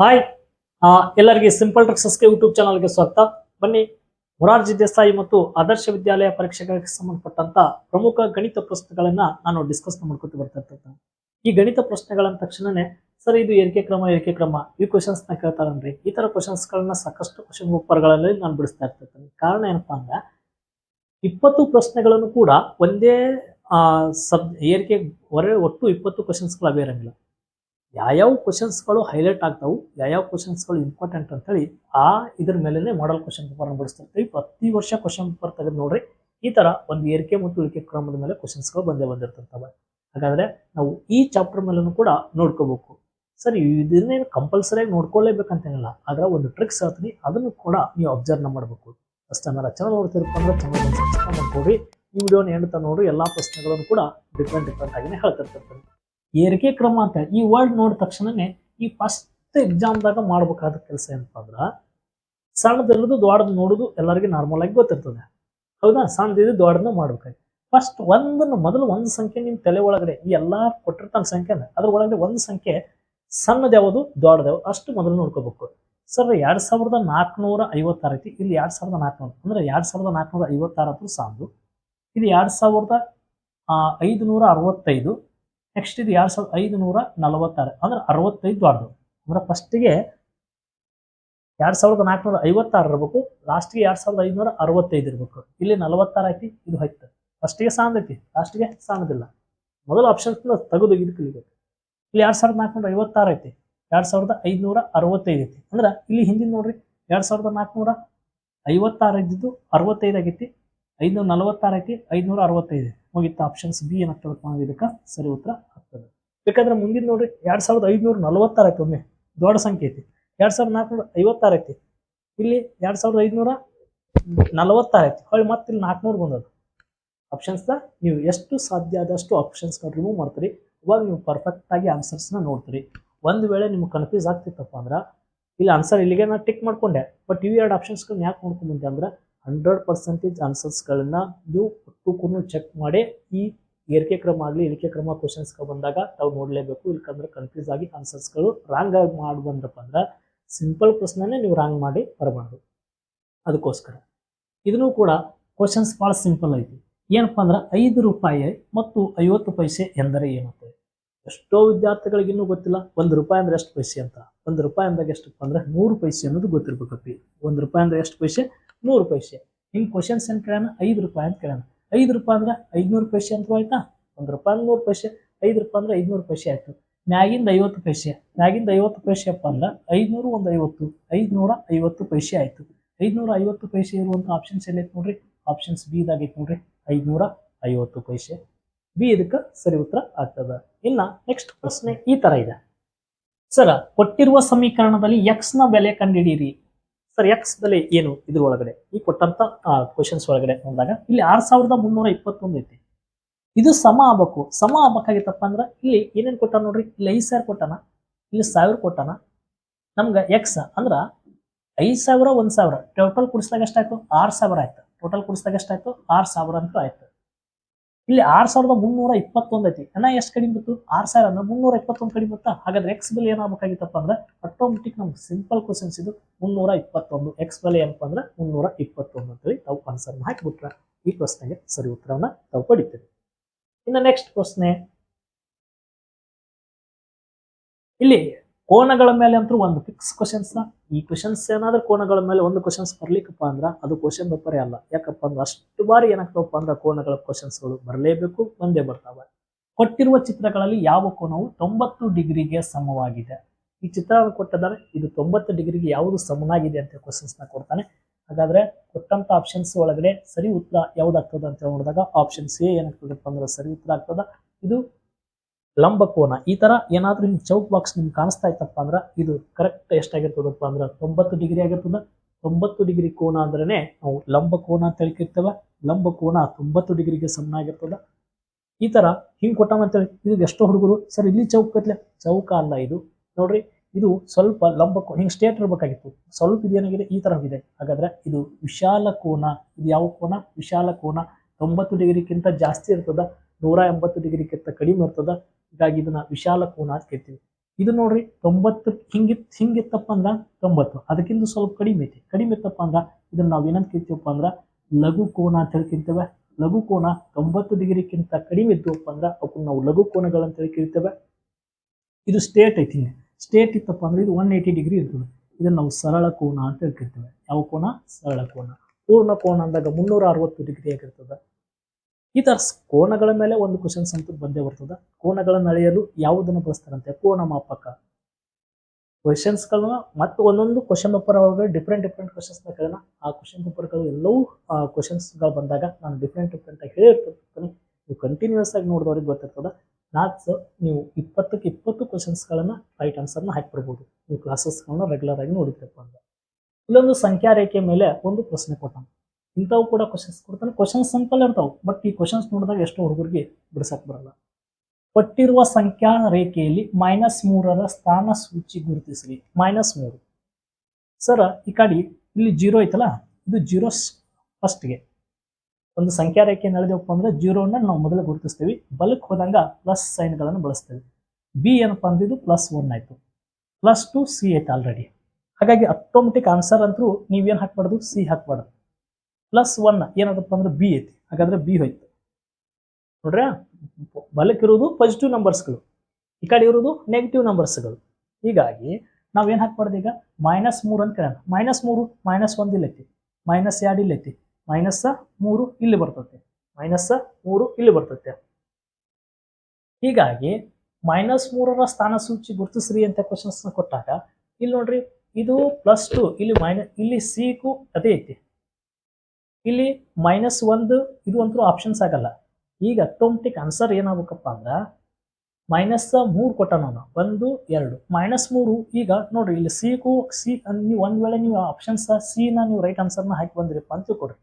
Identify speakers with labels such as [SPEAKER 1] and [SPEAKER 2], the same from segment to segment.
[SPEAKER 1] Hi ಎಲ್ಲರಿಗೆ simple ಟ್ರಿಕ್ಸಸ್ಗೆ YouTube ಚಾನಲ್ಗೆ ಸ್ವಾಗತ. ಬನ್ನಿ, ಮೊರಾರ್ಜಿ ದೇಸಾಯಿ ಮತ್ತು ಆದರ್ಶ ವಿದ್ಯಾಲಯ ಪರೀಕ್ಷೆಗಳಿಗೆ ಸಂಬಂಧಪಟ್ಟಂತ ಪ್ರಮುಖ ಗಣಿತ ಪ್ರಶ್ನೆಗಳನ್ನ ನಾನು ಡಿಸ್ಕಸ್ ಮಾಡ್ಕೊತ ಬರ್ತಾ ಈ ಗಣಿತ ಪ್ರಶ್ನೆಗಳ ತಕ್ಷಣನೇ, ಸರ್, ಇದು ಏರಿಕೆ ಕ್ರಮ ಏರಿಕೆ ಕ್ರಮ? ಈ ಕ್ವಶನ್ಸ್ನ ಕೇಳ್ತಾರನ್ರಿ? ಈ ತರ ಕ್ವಶನ್ಸ್ ಗಳನ್ನ ಸಾಕಷ್ಟು ಕ್ವಶನ್ ಪೇಪರ್ಗಳಲ್ಲಿ ನಾನು ಬಿಡಿಸ್ತಾ ಇರ್ತೇನೆ. ಕಾರಣ ಏನಪ್ಪಾ ಅಂದ್ರೆ, ಇಪ್ಪತ್ತು ಪ್ರಶ್ನೆಗಳನ್ನು ಕೂಡ ಒಂದೇ ಸಬ್, ಏರಿಕೆ, ಹೊರ ಒಟ್ಟು ಇಪ್ಪತ್ತು ಕ್ವಶನ್ಸ್ಗಳು ಅವೇ ಇರಂಗಿಲ್ಲ. ಯಾವ್ಯಾವ ಕ್ವಶನ್ಸ್ಗಳು ಹೈಲೈಟ್ ಆಗ್ತಾವು, ಯಾವ್ಯಾವ ಕ್ವಶನ್ಸ್ಗಳು ಇಂಪಾರ್ಟೆಂಟ್ ಅಂತೇಳಿ ಆ ಇದ್ರ ಮೇಲೇ ಮಾಡಲ್ ಕ್ವಶನ್ ಪೇಪರ್ ಬಿಡಿಸ್ತಿರ್ತೀವಿ ಪ್ರತಿ ವರ್ಷ ಕ್ವಶನ್ ಪೇಪರ್ ತೆಗೆದು ನೋಡ್ರಿ, ಈ ತರ ಒಂದು ಏರಿಕೆ ಮತ್ತು ಇಳಿಕೆ ಕ್ರಮದ ಮೇಲೆ ಕ್ವಶನ್ಸ್ಗಳು ಬಂದೇ ಬಂದಿರ್ತಿರ್ತವೆ ಹಾಗಾದ್ರೆ ನಾವು ಈ ಚಾಪ್ಟರ್ ಮೇಲೂ ಕೂಡ ನೋಡ್ಕೋಬೇಕು. ಸರಿ ಇದನ್ನೇನು ಕಂಪಲ್ಸರಿಯಾಗಿ ನೋಡ್ಕೊಳ್ಳೇಬೇಕಂತೇನಿಲ್ಲ ಆದ್ರೆ ಒಂದು ಟ್ರಿಕ್ಸ್ ಹೇಳ್ತೀನಿ, ಅದನ್ನು ಕೂಡ ನೀವು ಅಬ್ಸರ್ವ್ ಮಾಡಬೇಕು. ಫಸ್ಟ್ ಏನಾರ ರಚನೆ ನೋಡ್ತಿರಪ್ಪ ಅಂದ್ರೆ ಚಾನಲ್ ಸಬ್ಸ್ಕ್ರೈಬ್ ಮಾಡ್ಕೊಡ್ರಿ ಈ ವಿಡಿಯೋನ ಹೇಳ್ತಾ ನೋಡ್ರಿ, ಎಲ್ಲಾ ಪ್ರಶ್ನೆಗಳನ್ನು ಕೂಡ ಡಿಫ್ರೆಂಟ್ ಡಿಫ್ರೆಂಟ್ ಆಗಿನೇ ಹೇಳ್ತಿರ್ತಿರ್ತೀನಿ ಏರಿಕೆ ಕ್ರಮ ಅಂತ. ಈ ವರ್ಡ್ ನೋಡಿದ ತಕ್ಷಣನೇ ಈ ಫಸ್ಟ್ ಎಕ್ಸಾಮ್ದಾಗ ಮಾಡ್ಬೇಕಾದ ಕೆಲಸ ಏನಪ್ಪ ಅಂದ್ರೆ ಸಣ್ಣದಿರೋದು ದೊಡ್ಡದು ನೋಡೋದು ಎಲ್ಲರಿಗೂ ನಾರ್ಮಲ್ ಆಗಿ ಗೊತ್ತಿರ್ತದೆ. ಹೌದಾ? ಸಣ್ಣದಿದ್ದು ದೊಡ್ಡದನ್ನ ಮಾಡ್ಬೇಕಾಗಿ ಫಸ್ಟ್ ಒಂದನ್ನು ಮೊದಲು ಒಂದು ಸಂಖ್ಯೆ ನಿಮ್ಮ ತಲೆ ಒಳಗಡೆ, ಈ ಎಲ್ಲ ಕೊಟ್ಟಿರ್ತಾನ ಸಂಖ್ಯೆನ, ಅದ್ರ ಒಳಗಡೆ ಒಂದು ಸಂಖ್ಯೆ ಸಣ್ಣದು ಯಾವುದು, ದೊಡ್ಡದು ಯಾವುದು, ಅಷ್ಟು ಮೊದಲು ನೋಡ್ಕೋಬೇಕು. ಸರ್, ಎರಡು ಸಾವಿರದ ನಾಲ್ಕುನೂರ ಐವತ್ತಾರು ಐತಿ. ಇಲ್ಲಿ ಎರಡು ಸಾವಿರದ ನಾಲ್ಕುನೂರು, ಅಂದ್ರೆ ಎರಡು ಸಾವಿರದ ನಾಲ್ಕುನೂರ ಐವತ್ತಾರು ಹತ್ರ ಸಾಲದು. ಇದು ಎರಡು ಸಾವಿರದ ಐದುನೂರ ಅರವತ್ತೈದು ನೆಕ್ಸ್ಟ್ ಇದು ಎರಡು ಸಾವಿರದ ಐದುನೂರ ನಲವತ್ತಾರು, ಅಂದ್ರೆ ಅರವತ್ತೈದು ದೊಡ್ಡದು ಅಂದ್ರೆ ಫಸ್ಟಿಗೆ ಎರಡು ಸಾವಿರದ ನಾಲ್ಕುನೂರ ಐವತ್ತಾರು ಇರಬೇಕು ಲಾಸ್ಟ್ಗೆ ಎರಡು ಸಾವಿರದ ಐದುನೂರ ಅರವತ್ತೈದು ಇರಬೇಕು. ಇಲ್ಲಿ ನಲವತ್ತಾರು ಐತಿ ಇದು ಹತ್ತು ಫಸ್ಟಿಗೆ ಸಾಂದೈತಿ ಲಾಸ್ಟ್ಗೆ ಸಾಂದಿಲ್ಲ ಮೊದಲ ಆಪ್ಷನ್ಸ್ ತೆಗೆದು ಇದು ಕಲಿಬೇಕು ಇಲ್ಲಿ ಎರಡು ಸಾವಿರದ ನಾಲ್ಕುನೂರ ಐವತ್ತಾರು ಐತಿ, ಎರಡ್ ಸಾವಿರದ ಐದುನೂರ ಅರವತ್ತೈದು ಐತಿ. ಅಂದ್ರೆ ಇಲ್ಲಿ ಹಿಂದಿನ ನೋಡ್ರಿ, ಎರಡು ಸಾವಿರದ ನಾಲ್ಕುನೂರ ಐವತ್ತಾರು ಇದ್ದಿದ್ದು ಅರವತ್ತೈದು ಆಗೈತಿ ಐದುನೂರ ನಲವತ್ತಾರು ಐತಿ, ಐದುನೂರ ಅರವತ್ತೈದು ಮುಗಿತ ಆಪ್ಷನ್ಸ್ ಬಿ ಏನಾಗ್ತದೆ ಅನ್ನೋದು ಇದಕ್ಕೆ? ಸರಿ ಉತ್ತರ ಆಗ್ತದೆ. ಬೇಕಾದ್ರೆ ಮುಂದಿನ ನೋಡ್ರಿ, ಎರಡು ಸಾವಿರದ ಐದುನೂರ ನಲವತ್ತಾರು ಒಮ್ಮೆ ದೊಡ್ಡ ಸಂಖ್ಯೆ ಐತಿ. ಎರಡು ಸಾವಿರದ ನಾಲ್ಕುನೂರ ಐವತ್ತಾರು ಇಲ್ಲಿ ಎರಡು ಸಾವಿರದ ಐದುನೂರ ನಲವತ್ತಾರು ಹೊಳ್ಳಿ ಮತ್ತೆ ಇಲ್ಲಿ ನಾಲ್ಕುನೂರು ಬಂದದ್ದು ಆಪ್ಷನ್ಸ್ನ ನೀವು ಎಷ್ಟು ಸಾಧ್ಯ ಆದಷ್ಟು ಆಪ್ಷನ್ಸ್ನ ರಿಮೂವ್ ಮಾಡ್ತೀರಿ. ಇವಾಗ ನೀವು ಪರ್ಫೆಕ್ಟ್ ಆಗಿ ಆನ್ಸರ್ಸ್ನ ನೋಡ್ತೀರಿ. ಒಂದು ವೇಳೆ ನಿಮ್ಗೆ ಕನ್ಫ್ಯೂಸ್ ಆಗ್ತಿತ್ತಪ್ಪ ಅಂದ್ರೆ, ಇಲ್ಲಿ ಆನ್ಸರ್ ಇಲ್ಲಿಗೆ ನಾನು ಟಿಕ್ ಮಾಡ್ಕೊಂಡೆ ಬಟ್ ಇವು ಎರಡು ಆಪ್ಷನ್ಸ್ಗಳನ್ನ ಯಾಕೆ ನೋಡ್ಕೊಂಡ್ಬಂತೆ ಅಂದ್ರೆ ಹಂಡ್ರೆಡ್ ಪರ್ಸೆಂಟೇಜ್ ಆನ್ಸರ್ಸ್ಗಳನ್ನ ನೀವು ಒಟ್ಟು ಚೆಕ್ ಮಾಡಿ, ಈ ಏರಿಕೆ ಕ್ರಮ ಆಗಲಿ, ಇಳಿಕೆ ಕ್ರಮ ಕ್ವಶನ್ಸ್ಗೆ ಬಂದಾಗ ತಾವು ನೋಡಲೇಬೇಕು. ಇಲ್ಕಂದ್ರೆ ಕನ್ಫ್ಯೂಸ್ ಆಗಿ ಆನ್ಸರ್ಸ್ಗಳು ರಾಂಗ್ ಆಗಿ ಮಾಡಿ ಬಂದ್ರಪ್ಪ ಅಂದ್ರೆ ಸಿಂಪಲ್ ಪ್ರಶ್ನೆನೇ ನೀವು ರಾಂಗ್ ಮಾಡಿ ಬರಬಾರ್ದು. ಅದಕ್ಕೋಸ್ಕರ. ಇದನ್ನು ಕೂಡ ಕ್ವಶನ್ಸ್ ಭಾಳ ಸಿಂಪಲ್ ಐತಿ. ಏನಪ್ಪ ಅಂದ್ರೆ ಐದು ರೂಪಾಯಿ ಮತ್ತು ಐವತ್ತು ಪೈಸೆ ಎಂದರೆ ಏನಂತ ಎಷ್ಟೋ ವಿದ್ಯಾರ್ಥಿಗಳಿಗಿನ್ನೂ ಗೊತ್ತಿಲ್ಲ. ಒಂದು ರೂಪಾಯಿ ಅಂದ್ರೆ ಎಷ್ಟು ಪೈಸೆ ಅಂತ. ಒಂದು ರೂಪಾಯಿ ಅಂದಾಗ ಎಷ್ಟಪ್ಪ ಅಂದ್ರೆ ನೂರು ಪೈಸೆ ಅನ್ನೋದು ಗೊತ್ತಿರ್ಬೇಕಪ್ಪಿ. ಒಂದು ರೂಪಾಯಿ ಅಂದ್ರೆ ಎಷ್ಟು ಪೈಸೆ? ನೂರು ಪೈಸೆ. ನಿಮ್ಮ ಕ್ವಶನ್ಸ್ ಏನು ಕೇಳೋಣ ಐದು ರೂಪಾಯಿ ಅಂತ ಕೇಳೋಣ. ಐದು ರೂಪಾಯಿ ಅಂದ್ರೆ ಐದುನೂರು ಪೈಸೆ ಅಂತ ಆಯ್ತಾ? ಒಂದು ರೂಪಾಯಿ ಅಂದ್ರೆ ನೂರು ಪೈಸೆ, ಐದು ರೂಪಾಯಿ ಅಂದ್ರೆ ಐದುನೂರು ಪೈಸೆ ಆಯ್ತು. ಮ್ಯಾಗಿಂದ ಐವತ್ತು ಪೈಸೆ, ಮ್ಯಾಗಿಂದ ಐವತ್ತು ಪೈಸೆ ಅಪ್ಪ ಅಂದ್ರೆ ಐದುನೂರು ಒಂದು ಐವತ್ತು, ಐದುನೂರ ಐವತ್ತು ಪೈಸೆ ಆಯ್ತು. ಐದುನೂರ ಐವತ್ತು ಪೈಸೆ ಇರುವಂಥ ಆಪ್ಷನ್ಸ್ ಎಲ್ಲೈತೆ ನೋಡ್ರಿ. ಆಪ್ಷನ್ಸ್ ಬಿ ಇದಾಗೈತೆ ನೋಡ್ರಿ. ಐದುನೂರ ಐವತ್ತು ಪೈಸೆ. ಬಿ ಇದಕ್ಕೆ ಸರಿ ಉತ್ತರ ಆಗ್ತದ. ಇನ್ನ ನೆಕ್ಸ್ಟ್ ಪ್ರಶ್ನೆ ಈ ತರ ಇದೆ. ಸರ್, ಕೊಟ್ಟಿರುವ ಸಮೀಕರಣದಲ್ಲಿ ಎಕ್ಸ್ನ ಬೆಲೆ ಕಂಡುಹಿಡಿಯಿರಿ. ಸರ್ ಎಕ್ಸ್ ಬೆಲೆ ಏನು ಇದ್ರ ಒಳಗಡೆ ಈ ಕೊಟ್ಟಂತ ಕ್ವಶನ್ಸ್ ಒಳಗಡೆ ನೋಡಿದಾಗ ಇಲ್ಲಿ ಆರ್ ಸಾವಿರದ ಮುನ್ನೂರ ಇಪ್ಪತ್ತೊಂದು ಐತಿ. ಇದು ಸಮ ಆಗ್ಬೇಕು. ಸಮ ಆಗ್ಬೇಕಾಗಿತ್ತಪ್ಪ ಅಂದ್ರೆ ಇಲ್ಲಿ ಏನೇನು ಕೊಟ್ಟ ನೋಡ್ರಿ? ಇಲ್ಲಿ ಐದು ಸಾವಿರ ಕೊಟ್ಟಾನ? ಇಲ್ಲಿ ಸಾವಿರ ಕೊಟ್ಟಾನ? ನಮ್ಗೆ ಎಕ್ಸ್ ಅಂದ್ರ ಐದು ಸಾವಿರ, ಒಂದು ಸಾವಿರ. ಟೋಟಲ್ ಕುಡಿಸಿದಾಗ ಎಷ್ಟಾಯ್ತು? ಆರು ಸಾವಿರ ಆಯ್ತು. ಟೋಟಲ್ ಕುಡಿಸಿದಾಗ ಎಷ್ಟಾಯ್ತು? ಆರು ಸಾವಿರ ಅಂತ ಆಯ್ತು. ಇಲ್ಲಿ ಆರ್ ಸಾವಿರದ ಮುನ್ನೂರ ಇಪ್ಪತ್ತೊಂದು ಐತಿ. ಅಣ್ಣ, ಎಷ್ಟು ಕಡಿಮೆ ಬಿತ್ತು ಆರ್ ಸಾವಿರ ಮುನ್ನೂರ ಇಪ್ಪತ್ತೊಂದು ಕಡಿಮೆ ಬತ್ತಾ ಹಾಗಾದ್ರೆ ಎಕ್ಸ್ ಬೆಲೆ ಏನಾಗಬೇಕಾಗಿತ್ತಪ್ಪ ಅಂದ್ರೆ ಆಟೋಮೆಟಿಕ್ ನಮ್ಗೆ ಸಿಂಪಲ್ ಕ್ವಶನ್ಸ್ ಇದು ಮುನ್ನೂರ ಇಪ್ಪತ್ತೊಂದು. ಎಕ್ಸ್ ಬೆಲೆ ಏನಪ್ಪ ಅಂದ್ರೆ ಮುನ್ನೂರ ಇಪ್ಪತ್ತೊಂದು ಅಂತೇಳಿ ತಾವು ಆನ್ಸರ್ ಹಾಕಿಬಿಟ್ರೆ ಈ ಪ್ರಶ್ನೆಗೆ ಸರಿ ಉತ್ತರವನ್ನ ತಾವು ಪಡಿತೇವೆ. ಇನ್ನು ನೆಕ್ಸ್ಟ್ ಪ್ರಶ್ನೆ. ಇಲ್ಲಿ ಕೋನಗಳ ಮೇಲೆ ಅಂತೂ ಒಂದು ಫಿಕ್ಸ್ ಕ್ವಶನ್ಸ್ ಈ ಕ್ವಶನ್ಸ್ ಏನಾದ್ರೂ ಕೋನಗಳ ಮೇಲೆ ಒಂದು ಕ್ವಶನ್ಸ್ ಬರ್ಲಿಕ್ಕಪ್ಪ ಅಂದ್ರೆ ಅದು ಕ್ವಶನ್ ಪೇಪರೇ ಅಲ್ಲ. ಯಾಕಪ್ಪ ಅಂದ್ರೆ ಅಷ್ಟು ಬಾರಿ ಏನಾಗ್ತಾವಪ್ಪ ಅಂದ್ರೆ ಕೋನಗಳ ಕ್ವಶನ್ಸ್ಗಳು ಬರಲೇಬೇಕು, ಒಂದೇ ಬರ್ತಾವೆ. ಕೊಟ್ಟಿರುವ ಚಿತ್ರಗಳಲ್ಲಿ ಯಾವ ಕೋನವು ತೊಂಬತ್ತು ಡಿಗ್ರಿಗೆ ಸಮವಾಗಿದೆ? ಈ ಚಿತ್ರವನ್ನು ಕೊಟ್ಟಿದ್ದಾರೆ, ಇದು ತೊಂಬತ್ತು ಡಿಗ್ರಿಗೆ ಯಾವುದು ಸಮನಾಗಿದೆ ಅಂತ ಕ್ವಶನ್ಸ್ನ ಕೊಡ್ತಾನೆ. ಹಾಗಾದ್ರೆ ಕೊಟ್ಟಂತ ಆಪ್ಷನ್ಸ್ ಒಳಗಡೆ ಸರಿ ಉತ್ತರ ಯಾವ್ದಾಗ್ತದ ಅಂತ ನೋಡಿದಾಗ ಆಪ್ಷನ್ ಸಿ ಏನಾಗ್ತದಪ್ಪ ಅಂದ್ರೆ ಸರಿ ಉತ್ತರ ಆಗ್ತದ. ಇದು ಲಂಬಕೋನ. ಈ ತರ ಏನಾದ್ರೂ ಹಿಂಗ್ ಚೌಕ್ ಬಾಕ್ಸ್ ನಿಮ್ಗೆ ಕಾಣಿಸ್ತಾ ಇತ್ತಪ್ಪ ಅಂದ್ರೆ ಇದು ಕರೆಕ್ಟ್ ಎಷ್ಟಾಗಿರ್ತದಪ್ಪ ಅಂದ್ರೆ ತೊಂಬತ್ತು ಡಿಗ್ರಿ ಆಗಿರ್ತದ. ತೊಂಬತ್ತು ಡಿಗ್ರಿ ಕೋನ ಅಂದ್ರೇನೆ ನಾವು ಲಂಬಕೋನ ಅಂತ ಹೇಳ್ಕಿರ್ತೇವೆ. ಲಂಬಕೋನ ತೊಂಬತ್ತು ಡಿಗ್ರಿಗೆ ಸಮನಾಗಿರ್ತದ ಈ ತರ ಹಿಂಗ್ ಕೊಟ್ಟಾನ ಅಂತೇಳಿ, ಇದು ಎಷ್ಟೋ ಹುಡುಗರು, ಸರ್ ಇಲ್ಲಿ ಚೌಕ್ ಕತ್ಲೆ ಚೌಕ ಅಲ್ಲ ಇದು. ನೋಡ್ರಿ, ಇದು ಸ್ವಲ್ಪ ಲಂಬ ಹಿಂಗ್ ಸ್ಟೇಟ್ ಇರಬೇಕಾಗಿತ್ತು. ಸ್ವಲ್ಪ ಇದೇನಾಗಿದೆ ಈ ತರ ಇದೆ ಹಾಗಾದ್ರೆ ಇದು ವಿಶಾಲ ಕೋನ, ಇದು ಯಾವ ಕೋನ? ವಿಶಾಲ ಕೋನ. ತೊಂಬತ್ತು ಡಿಗ್ರಿಗಿಂತ ಜಾಸ್ತಿ ಇರ್ತದ. ನೂರ ಎಂಬತ್ತು ಡಿಗ್ರಿಗಿಂತ ಕಡಿಮೆ ಇರ್ತದ. ಹೀಗಾಗಿ ಇದನ್ನ ವಿಶಾಲ ಕೋನ ಅಂತ ಕೇಳ್ತೀವಿ. ಇದು ನೋಡ್ರಿ ತೊಂಬತ್ತು ಹಿಂಗಿತ್ ಹಿಂಗಿತ್ತಪ್ಪ ಅಂದ್ರೆ ತೊಂಬತ್ತು. ಅದಕ್ಕಿಂತ ಸ್ವಲ್ಪ ಕಡಿಮೆ ಐತಿ. ಕಡಿಮೆ ಇತ್ತಪ್ಪ ಅಂದ್ರೆ ಇದನ್ನ ನಾವು ಏನಂತ ಕೇಳ್ತೀವಪ್ಪ ಅಂದ್ರೆ ಲಘು ಕೋನ ಅಂತ ಹೇಳಿ ಕರಿತೇವೆ. ಲಘು ಕೋನ ತೊಂಬತ್ತು ಡಿಗ್ರಿಕ್ಕಿಂತ ಕಡಿಮೆ ಇದ್ದವಪ್ಪ ಅಂದ್ರೆ ಅವಕ್ಕೆ ನಾವು ಲಘು ಕೋನಗಳಂತ ಹೇಳಿ ಕರಿತೇವೆ. ಇದು ಸ್ಟೇಟ್ ಐತಿ ಸ್ಟೇಟ್ ಇತ್ತಪ್ಪ ಅಂದ್ರೆ ಇದು ಒನ್ ಏಯ್ಟಿ ಡಿಗ್ರಿ ಇರ್ತದೆ. ಇದನ್ನ ನಾವು ಸರಳ ಕೋನ ಅಂತ ಹೇಳಿ ಕರಿತೇವೆ. ಯಾವ ಕೋನ? ಸರಳ ಕೋನ. ಪೂರ್ಣ ಕೋನ ಅಂದಾಗ ಮುನ್ನೂರ ಅರವತ್ತು ಡಿಗ್ರಿ ಆಗಿರ್ತದೆ. ಈ ತರ ಕೋನಗಳ ಮೇಲೆ ಒಂದು ಕ್ವಶನ್ಸ್ ಅಂತೂ ಬಂದೇ ಬರ್ತದ. ಕೋನಗಳನ್ನು ಅಳೆಯಲು ಯಾವುದನ್ನು ಬಳಸ್ತಾರಂತೆ? ಕೋಣ ಮಾಪಕ. ಕ್ವಶನ್ಸ್ಗಳನ್ನ ಮತ್ತು ಒಂದೊಂದು ಕ್ವಶನ್ ಪೇಪರ್ ಅವಾಗ ಡಿಫ್ರೆಂಟ್ ಡಿಫ್ರೆಂಟ್ ಕ್ವಶನ್ಸ್ ಕೇಳೋಣ. ಆ ಕ್ವಶನ್ ಪೇಪರ್ಗಳು ಎಲ್ಲವೂ ಕ್ವಶನ್ಸ್ಗಳು ಬಂದಾಗ ನಾನು ಡಿಫ್ರೆಂಟ್ ಡಿಫ್ರೆಂಟ್ ಆಗಿ ಹೇಳಿರ್ತೀನಿ ನೀವು ಕಂಟಿನ್ಯೂಸ್ ಆಗಿ ನೋಡಿದವ್ರಿಗೆ ಗೊತ್ತಿರ್ತದ. ನಾಲ್ಕು ನೀವು ಇಪ್ಪತ್ತಕ್ಕೆ ಇಪ್ಪತ್ತು ಕ್ವಶನ್ಸ್ಗಳನ್ನು ರೈಟ್ ಆನ್ಸರ್ನ ಹಾಕಿಬಿಡ್ಬೋದು. ನೀವು ಕ್ಲಾಸಸ್ಗಳನ್ನ ರೆಗ್ಯುಲರ್ ಆಗಿ ನೋಡಿದ್ರಪ್ಪ ಅಂತ ಇಲ್ಲೊಂದು ಸಂಖ್ಯಾ ರೇಖೆ ಮೇಲೆ ಒಂದು ಪ್ರಶ್ನೆ ಕೊಟ್ಟಾನ. ಇಂಥವು ಕೂಡ ಕ್ವಶನ್ಸ್ ಕೊಡ್ತಾನೆ. ಕ್ವಶನ್ಸ್ ಸಿಂಪಲ್ ಇರ್ತಾವೆ. ಬಟ್ ಈ ಕ್ವಶನ್ಸ್ ನೋಡಿದಾಗ ಎಷ್ಟೋ ಹುಡುಗರಿಗೆ ಬಿಡಿಸಕ್ ಬರಲ್ಲ. ಕೊಟ್ಟಿರುವ ಸಂಖ್ಯಾ ರೇಖೆಯಲ್ಲಿ ಮೈನಸ್ ಮೂರರ ಸ್ಥಾನ ಸೂಚಿ ಗುರುತಿಸ್ರಿ. ಮೈನಸ್ ಮೂರು. ಸರ್ ಈ ಕಡೆ ಇಲ್ಲಿ ಜೀರೋ ಐತಲ್ಲ? ಇದು ಜೀರೋ ಫಸ್ಟ್ಗೆ ಒಂದು ಸಂಖ್ಯಾ ರೇಖೆ ನಡೆದೇವಪ್ಪ ಅಂದ್ರೆ ಜೀರೋನ ನಾವು ಮೊದಲು ಗುರುತಿಸ್ತೀವಿ. ಬಲಕ್ಕೆ ಹೋದಂಗ ಪ್ಲಸ್ ಸೈನ್ಗಳನ್ನು ಬಳಸ್ತೇವೆ. ಬಿ ಏನಪ್ಪ ಅಂದ್ರೆ ಇದು ಪ್ಲಸ್ ಒನ್ ಆಯ್ತು. ಪ್ಲಸ್ ಟು ಸಿ ಐತೆ ಆಲ್ರೆಡಿ ಹಾಗಾಗಿ ಆಟೋಮೆಟಿಕ್ ಆನ್ಸರ್ ಅಂತೂ ನೀವೇನು ಹಾಕ್ಬಾರ್ದು? ಸಿ ಹಾಕ್ಬಾರ್ದು. ಪ್ಲಸ್ ಒನ್ ಏನದಪ್ಪ ಅಂದ್ರೆ ಬಿ ಐತಿ. ಹಾಗಾದ್ರೆ ಬಿ ಹೋಯ್ತು. ನೋಡ್ರ ಬಲಕ್ಕಿರೋದು ಪಾಸಿಟಿವ್ ನಂಬರ್ಸ್ಗಳು ಈ ಕಡೆ ಇರೋದು ನೆಗೆಟಿವ್ ನಂಬರ್ಸ್ಗಳು ಹೀಗಾಗಿ ನಾವು ಏನು ಹಾಕ್ಬಾರ್ದು ಈಗ? ಮೈನಸ್ ಮೂರು ಅಂತ ಕೇಳೋಣ ಮೈನಸ್ ಮೂರು ಮೈನಸ್ ಒಂದು ಇಲ್ಲೈತಿ. ಮೈನಸ್ ಎರಡು ಇಲ್ಲೈತಿ. ಮೈನಸ್ ಮೂರು ಇಲ್ಲಿ ಬರ್ತೈತೆ. ಮೈನಸ್ ಮೂರು ಇಲ್ಲಿ ಬರ್ತೈತೆ. ಹೀಗಾಗಿ ಮೈನಸ್ ಮೂರರ ಸ್ಥಾನ ಸೂಚಿ ಗುರುತಿಸ್ರಿ ಅಂತ ಕ್ವಶನ್ಸ್ ಕೊಟ್ಟಾಗ, ಇಲ್ಲಿ ನೋಡ್ರಿ, ಇದು ಪ್ಲಸ್ ಟು ಇಲ್ಲಿ ಮೈನಸ್ ಇಲ್ಲಿ ಸಿಕು ಅದೇ ಐತಿ. ಇಲ್ಲಿ ಮೈನಸ್ ಒಂದು, ಇದು ಅಂತೂ ಆಪ್ಷನ್ಸ್ ಆಗಲ್ಲ. ಈಗ ಅಟೋಮೆಟಿಕ್ ಆನ್ಸರ್ ಏನಾಗಬೇಕಪ್ಪ ಅಂದ್ರೆ ಮೈನಸ್ ಮೂರು ಕೊಟ್ಟ ನಾನು ಒಂದು, ಎರಡು. ಮೈನಸ್ ಮೂರು, ಈಗ ನೋಡ್ರಿ, ಇಲ್ಲಿ ಸಿಕು ಸಿ ನೀವು ಒಂದ್ ವೇಳೆ ನೀವು ಆಪ್ಷನ್ಸ್ ಸಿ ನ ನೀವು ರೈಟ್ ಆನ್ಸರ್ನ ಹಾಕಿ ಬಂದ್ರಿಪ್ಪ ಅಂತ ಕೊಡ್ರಿ.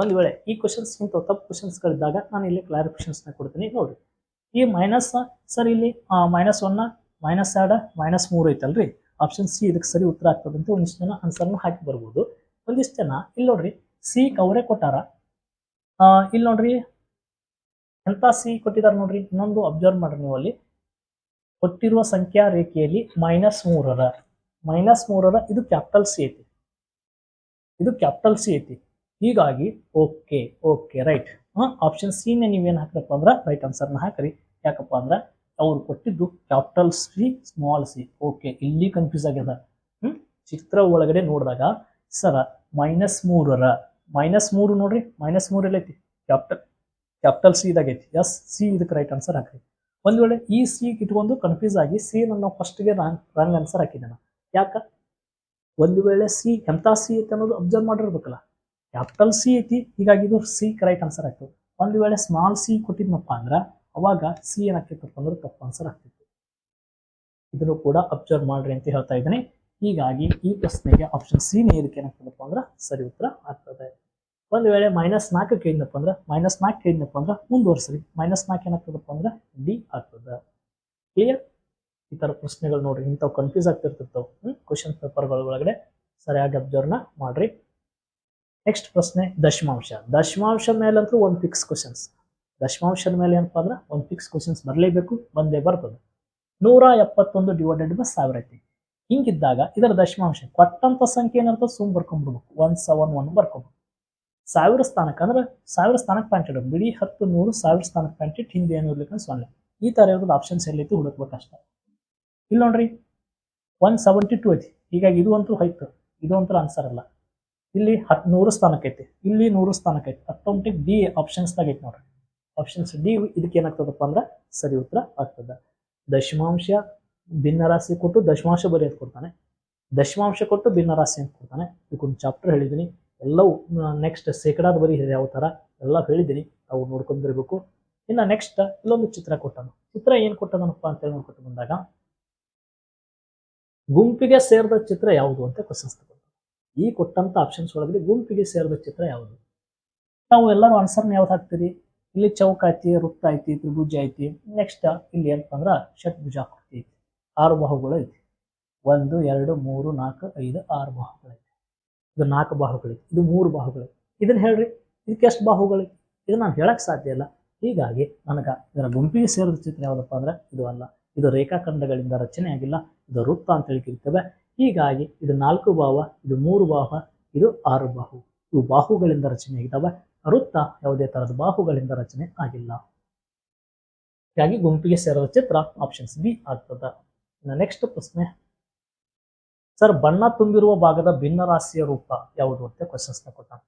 [SPEAKER 1] ಒಂದ್ ವೇಳೆ ಈ ಕ್ವಶನ್ಸ್ ಇಂಥ ತಪ್ಪು ಕ್ವಶನ್ಸ್ಗಳಿದ್ದಾಗ ನಾನು ಇಲ್ಲಿ ಕ್ಲಾರಿಫಿಕೇಶನ್ಸ್ನ ಕೊಡ್ತೀನಿ ನೋಡ್ರಿ. ಈ ಮೈನಸ್ ಸರ್ ಇಲ್ಲಿ ಮೈನಸ್ ಒನ್ನ ಮೈನಸ್ ಎರಡು ಮೈನಸ್ ಮೂರು ಐತಲ್ರಿ. ಆಪ್ಷನ್ ಸಿ ಇದಕ್ಕೆ ಸರಿ ಉತ್ತರ ಆಗ್ತದಂತ ಒಂದಿಷ್ಟು ಜನ ಆನ್ಸರ್ನ ಹಾಕಿ ಬರ್ಬೋದು. ಒಂದಿಷ್ಟು ಜನ, ಇಲ್ಲಿ ನೋಡ್ರಿ ಸಿ ಅವರೇ ಕೊಟ್ಟಾರ. ಇಲ್ಲಿ ನೋಡ್ರಿ ಎಂತ ಸಿ ಕೊಟ್ಟಿದ್ದಾರೆ ನೋಡ್ರಿ, ಇನ್ನೊಂದು ಅಬ್ಸರ್ವ್ ಮಾಡ್ರಿ ನೀವು ಅಲ್ಲಿ. ಕೊಟ್ಟಿರುವ ಸಂಖ್ಯಾ ರೇಖೆಯಲ್ಲಿ ಮೈನಸ್ ಮೂರರ ಮೈನಸ್ ಮೂರರ ಇದು ಕ್ಯಾಪಿಟಲ್ ಸಿ ಐತಿ. ಇದು ಕ್ಯಾಪಿಟಲ್ ಸಿ ಐತಿ. ಹೀಗಾಗಿ okay okay right option C ನೇ ನೀವೇನು ಹಾಕ್ರಪ್ಪ ಅಂದ್ರೆ ರೈಟ್ ಆನ್ಸರ್ನ ಹಾಕ್ರಿ. ಯಾಕಪ್ಪ ಅಂದ್ರೆ, ಅವ್ರು ಕೊಟ್ಟಿದ್ದು capital C small C okay ಇಲ್ಲಿ ಕನ್ಫ್ಯೂಸ್ ಆಗ್ಯದ. ಹ್ಮ್, ಚಿತ್ರ ಒಳಗಡೆ ನೋಡಿದಾಗ, ಸರ ಮೈನಸ್ ಮೂರರ ಮೈನಸ್ ಮೂರು ನೋಡ್ರಿ ಮೈನಸ್ ಮೂರು ಎಲ್ಲೈತಿ? ಕ್ಯಾಪಿಟಲ್ ಕ್ಯಾಪಿಟಲ್ ಸಿ ಇದಾಗೈತಿ. ಎಸ್ ಸಿ ಇದಕ್ಕೆ ರೈಟ್ ಆನ್ಸರ್ ಹಾಕ್ರಿ. ಒಂದು ವೇಳೆ ಈ ಸಿ ಇಟ್ಕೊಂಡು ಕನ್ಫ್ಯೂಸ್ ಆಗಿ ಸಿ ನಾವು ಫಸ್ಟ್ಗೆ ರಾಂಗ್ ರಾಂಗ್ ಆನ್ಸರ್ ಹಾಕಿದ್ದೆ ನಾನು ಯಾಕ? ಒಂದು ವೇಳೆ ಸಿ ಎಂಥ ಸಿ ಐತಿ ಅನ್ನೋದು ಅಬ್ಸರ್ವ್ ಮಾಡಿರ್ಬೇಕಲ್ಲ. ಕ್ಯಾಪಿಟಲ್ ಸಿ ಐತಿ, ಹೀಗಾಗಿ ಇದು ಸಿ ರೈಟ್ ಆನ್ಸರ್ ಆಗ್ತದೆ. ಒಂದು ವೇಳೆ ಸ್ಮಾಲ್ ಸಿ ಕೊಟ್ಟಿದ್ನಪ್ಪ ಅಂದ್ರೆ, ಅವಾಗ ಸಿ ಏನಾಗ್ತಿತ್ತಪ್ಪ ಅಂದ್ರೆ ತಪ್ಪು ಆನ್ಸರ್ ಆಗ್ತಿತ್ತು. ಇದನ್ನು ಕೂಡ ಅಬ್ಸರ್ವ್ ಮಾಡ್ರಿ ಅಂತ ಹೇಳ್ತಾ ಇದ್ದೀನಿ. ಹೀಗಾಗಿ ಈ ಪ್ರಶ್ನೆಗೆ ಆಪ್ಷನ್ ಸಿ ನೇ ಏನಪ್ಪ ಏನಾಗ್ತದಪ್ಪ ಅಂದ್ರೆ ಸರಿ ಉತ್ತರ ಆಗ್ತದೆ. ಒಂದು ವೇಳೆ ಮೈನಸ್ ನಾಲ್ಕು ಕೇಳಿದ್ನಪ್ಪ ಅಂದ್ರೆ ಮೈನಸ್ ನಾಲ್ಕು ಕೇಳಿದ್ನಪ್ಪ ಅಂದ್ರೆ ಮುಂದುವರ್ಸ್ರಿ. ಮೈನಸ್ ನಾಲ್ಕು ಏನಾಗ್ತದಪ್ಪ ಅಂದ್ರೆ ಡಿ ಆಗ್ತದೆ. ಕ್ಲಿಯರ್ ಈ ಥರ ಪ್ರಶ್ನೆಗಳು ನೋಡ್ರಿ, ಇಂಥವು ಕನ್ಫ್ಯೂಸ್ ಆಗ್ತಿರ್ತಿರ್ತಾವೆ. ಕ್ವಶನ್ ಪೇಪರ್ಗಳ ಒಳಗಡೆ ಸರಿಯಾಗಿ ಅಬ್ಸರ್ವ್ನ ಮಾಡ್ರಿ. ನೆಕ್ಸ್ಟ್ ಪ್ರಶ್ನೆ, ದಶಮಾಂಶ. ದಶಮಾಂಶ ಮೇಲಂತೂ ಒಂದು ಫಿಕ್ಸ್ ಕ್ವಶನ್ಸ್ ದಶಮಾಂಶದ ಮೇಲೆ ಏನಪ್ಪ ಅಂದ್ರೆ, ಒಂದು ಫಿಕ್ಸ್ ಕ್ವಶನ್ಸ್ ಬರಲೇಬೇಕು, ಬಂದೇ ಬರ್ತದೆ. ನೂರ ಎಪ್ಪತ್ತೊಂದು ಡಿವೈಡೆಡ್ ಬೈ ಸಾವಿರ ಐತಿ ಹಿಂಗಿದ್ದಾಗ ಇದರ ದಶಮಾಂಶ ಕೊಟ್ಟಂತ ಸಂಖ್ಯೆ ಏನಂತ ಸುಮ್ ಬರ್ಕೊಂಡ್ಬಿಡ್ಬೇಕು ಒನ್ ಸೆವೆನ್ ಒನ್ ಬರ್ಕೊಬೇಕು. ಸಾವಿರ ಸ್ಥಾನಕ್ಕೆ ಅಂದ್ರೆ ಸಾವಿರ ಸ್ಥಾನಕ್ಕೆ ಪಾಯಿಂಟ್ ಇಡೋದು. ಬಿಡಿ ಹತ್ತು, ನೂರು, ಸಾವಿರ ಸ್ಥಾನಕ್ಕೆ ಪಾಯಿಂಟ್ ಇಟ್ಟು ಹಿಂದೆ ಏನು ಇರ್ಲಿಕ್ಕೆ ಸೊನ್ನೆ. ಈ ತರ ಇರೋದು ಆಪ್ಷನ್ಸ್ ಎಲ್ಲೈತಿ ಹುಡುಕ್ಬೇಕಷ್ಟ ಇಲ್ಲ ನೋಡ್ರಿ. ಒನ್ ಸೆವೆಂಟಿ ಟು ಐತಿ. ಹೀಗಾಗಿ ಇದು ಅಂತೂ ಹೋಯ್ತು ಇದು ಅಂತೂ ಆನ್ಸರ್ ಅಲ್ಲ. ಇಲ್ಲಿ ಹತ್, ನೂರು ಸ್ಥಾನಕ್ಕೆ ಐತಿ. ಇಲ್ಲಿ ನೂರು ಸ್ಥಾನಕ್ಕೆ ಐತಿ. ಆಟೋಮೆಟಿಕ್ ಡಿ ಆಪ್ಷನ್ಸ್ದಾಗ ಐತಿ ನೋಡ್ರಿ. ಆಪ್ಷನ್ಸ್ ಡಿ ಇದಕ್ಕೆ ಏನಾಗ್ತದಪ್ಪ ಅಂದ್ರೆ ಸರಿ ಉತ್ತರ ಆಗ್ತದ. ದಶಮಾಂಶ ಭಿನ್ನರಾಶಿ ಕೊಟ್ಟು ದಶಮಾಂಶ ಬರೆಯೋದು ಕೊಡ್ತಾನೆ. ದಶಮಾಂಶ ಕೊಟ್ಟು ಭಿನ್ನರಾಶಿ ಅಂತ ಕೊಡ್ತಾನೆ. ಇದಕ್ಕೊಂದು ಚಾಪ್ಟರ್ ಹೇಳಿದ್ದೀನಿ. ಎಲ್ಲವೂ ನೆಕ್ಸ್ಟ್ ಶೇಕಡಾದ ಬರೀ ಯಾವ ಥರ ಎಲ್ಲ ಹೇಳಿದ್ದೀನಿ. ಅವು ನೋಡ್ಕೊಂಡಿರ್ಬೇಕು. ಇನ್ನು ನೆಕ್ಸ್ಟ್ ಇಲ್ಲೊಂದು ಚಿತ್ರ ಕೊಟ್ಟನು. ಚಿತ್ರ ಏನು ಕೊಟ್ಟದನಪ್ಪ ಅಂತೇಳಿ ನೋಡ್ಕೊಟ್ಟು ಬಂದಾಗ, ಗುಂಪಿಗೆ ಸೇರಿದ ಚಿತ್ರ ಯಾವುದು ಅಂತ ಕ್ವಶನ್ಸ್ ತಗೊಂಡು. ಈ ಕೊಟ್ಟಂತ ಆಪ್ಷನ್ಸ್ ಒಳಗಡೆ ಗುಂಪಿಗೆ ಸೇರಿದ ಚಿತ್ರ ಯಾವುದು? ನಾವು ಎಲ್ಲರೂ ಆನ್ಸರ್ನ ಯಾವ್ದು ಹಾಕ್ತೀರಿ? ಇಲ್ಲಿ ಚೌಕ ಐತಿ ವೃತ್ತ ಐತಿ ತ್ರಿಭುಜ ಐತಿ ನೆಕ್ಸ್ಟ್ ಇಲ್ಲಿ ಏನಪ್ಪ ಅಂದ್ರೆ ಷಟ್ಭುಜಾಕೃತಿ ಐತಿ. ಆರು ಬಾಹುಗಳು ಐತಿ ಒಂದು, ಎರಡು, ಮೂರು, ನಾಲ್ಕು, ಐದು, ಆರು ಬಾಹುಗಳು ಐತಿ ಇದು ನಾಲ್ಕು ಬಾಹುಗಳು ಇದು ಮೂರು ಬಾಹುಗಳು ಇದನ್ನ ಹೇಳ್ರಿ. ಇದಕ್ಕೆ ಎಷ್ಟು ಬಾಹುಗಳು ಇದು ನಾನು ಹೇಳಕ್ಕೆ ಸಾಧ್ಯ ಇಲ್ಲ. ಹೀಗಾಗಿ ನನಗೆ ಇದರ ಗುಂಪಿಗೆ ಸೇರಿದ ಚಿತ್ರ ಯಾವುದಪ್ಪ ಅಂದ್ರೆ ಇದು ಅಲ್ಲ. ಇದು ರೇಖಾಖಂಡಗಳಿಂದ ರಚನೆ ಆಗಿಲ್ಲ. ಇದು ವೃತ್ತ ಅಂತ ಕರಿತೇವೆ. ಹೀಗಾಗಿ ಇದು ನಾಲ್ಕು ಬಾಹು, ಇದು ಮೂರು ಬಾಹು, ಇದು ಆರು ಬಾಹು. ಇವು ಬಾಹುಗಳಿಂದ ರಚನೆ ಆಗಿದ್ದಾವೆ. ವೃತ್ತ ಯಾವುದೇ ತರಹದ ಬಾಹುಗಳಿಂದ ರಚನೆ ಆಗಿಲ್ಲ. ಹೀಗಾಗಿ ಗುಂಪಿಗೆ ಸೇರಿದ ಚಿತ್ರ ಆಪ್ಷನ್ಸ್ ಬಿ ಆಗ್ತದ. ನೆಕ್ಸ್ಟ್ ಪ್ರಶ್ನೆ. ಸರ್, ಬಣ್ಣ ತುಂಬಿರುವ ಭಾಗದ ಭಿನ್ನರಾಶಿಯ ರೂಪ ಯಾವುದು ಅಂತ ಕ್ವಶನ್ಸ್ನ ಕೊಟ್ಟಾನ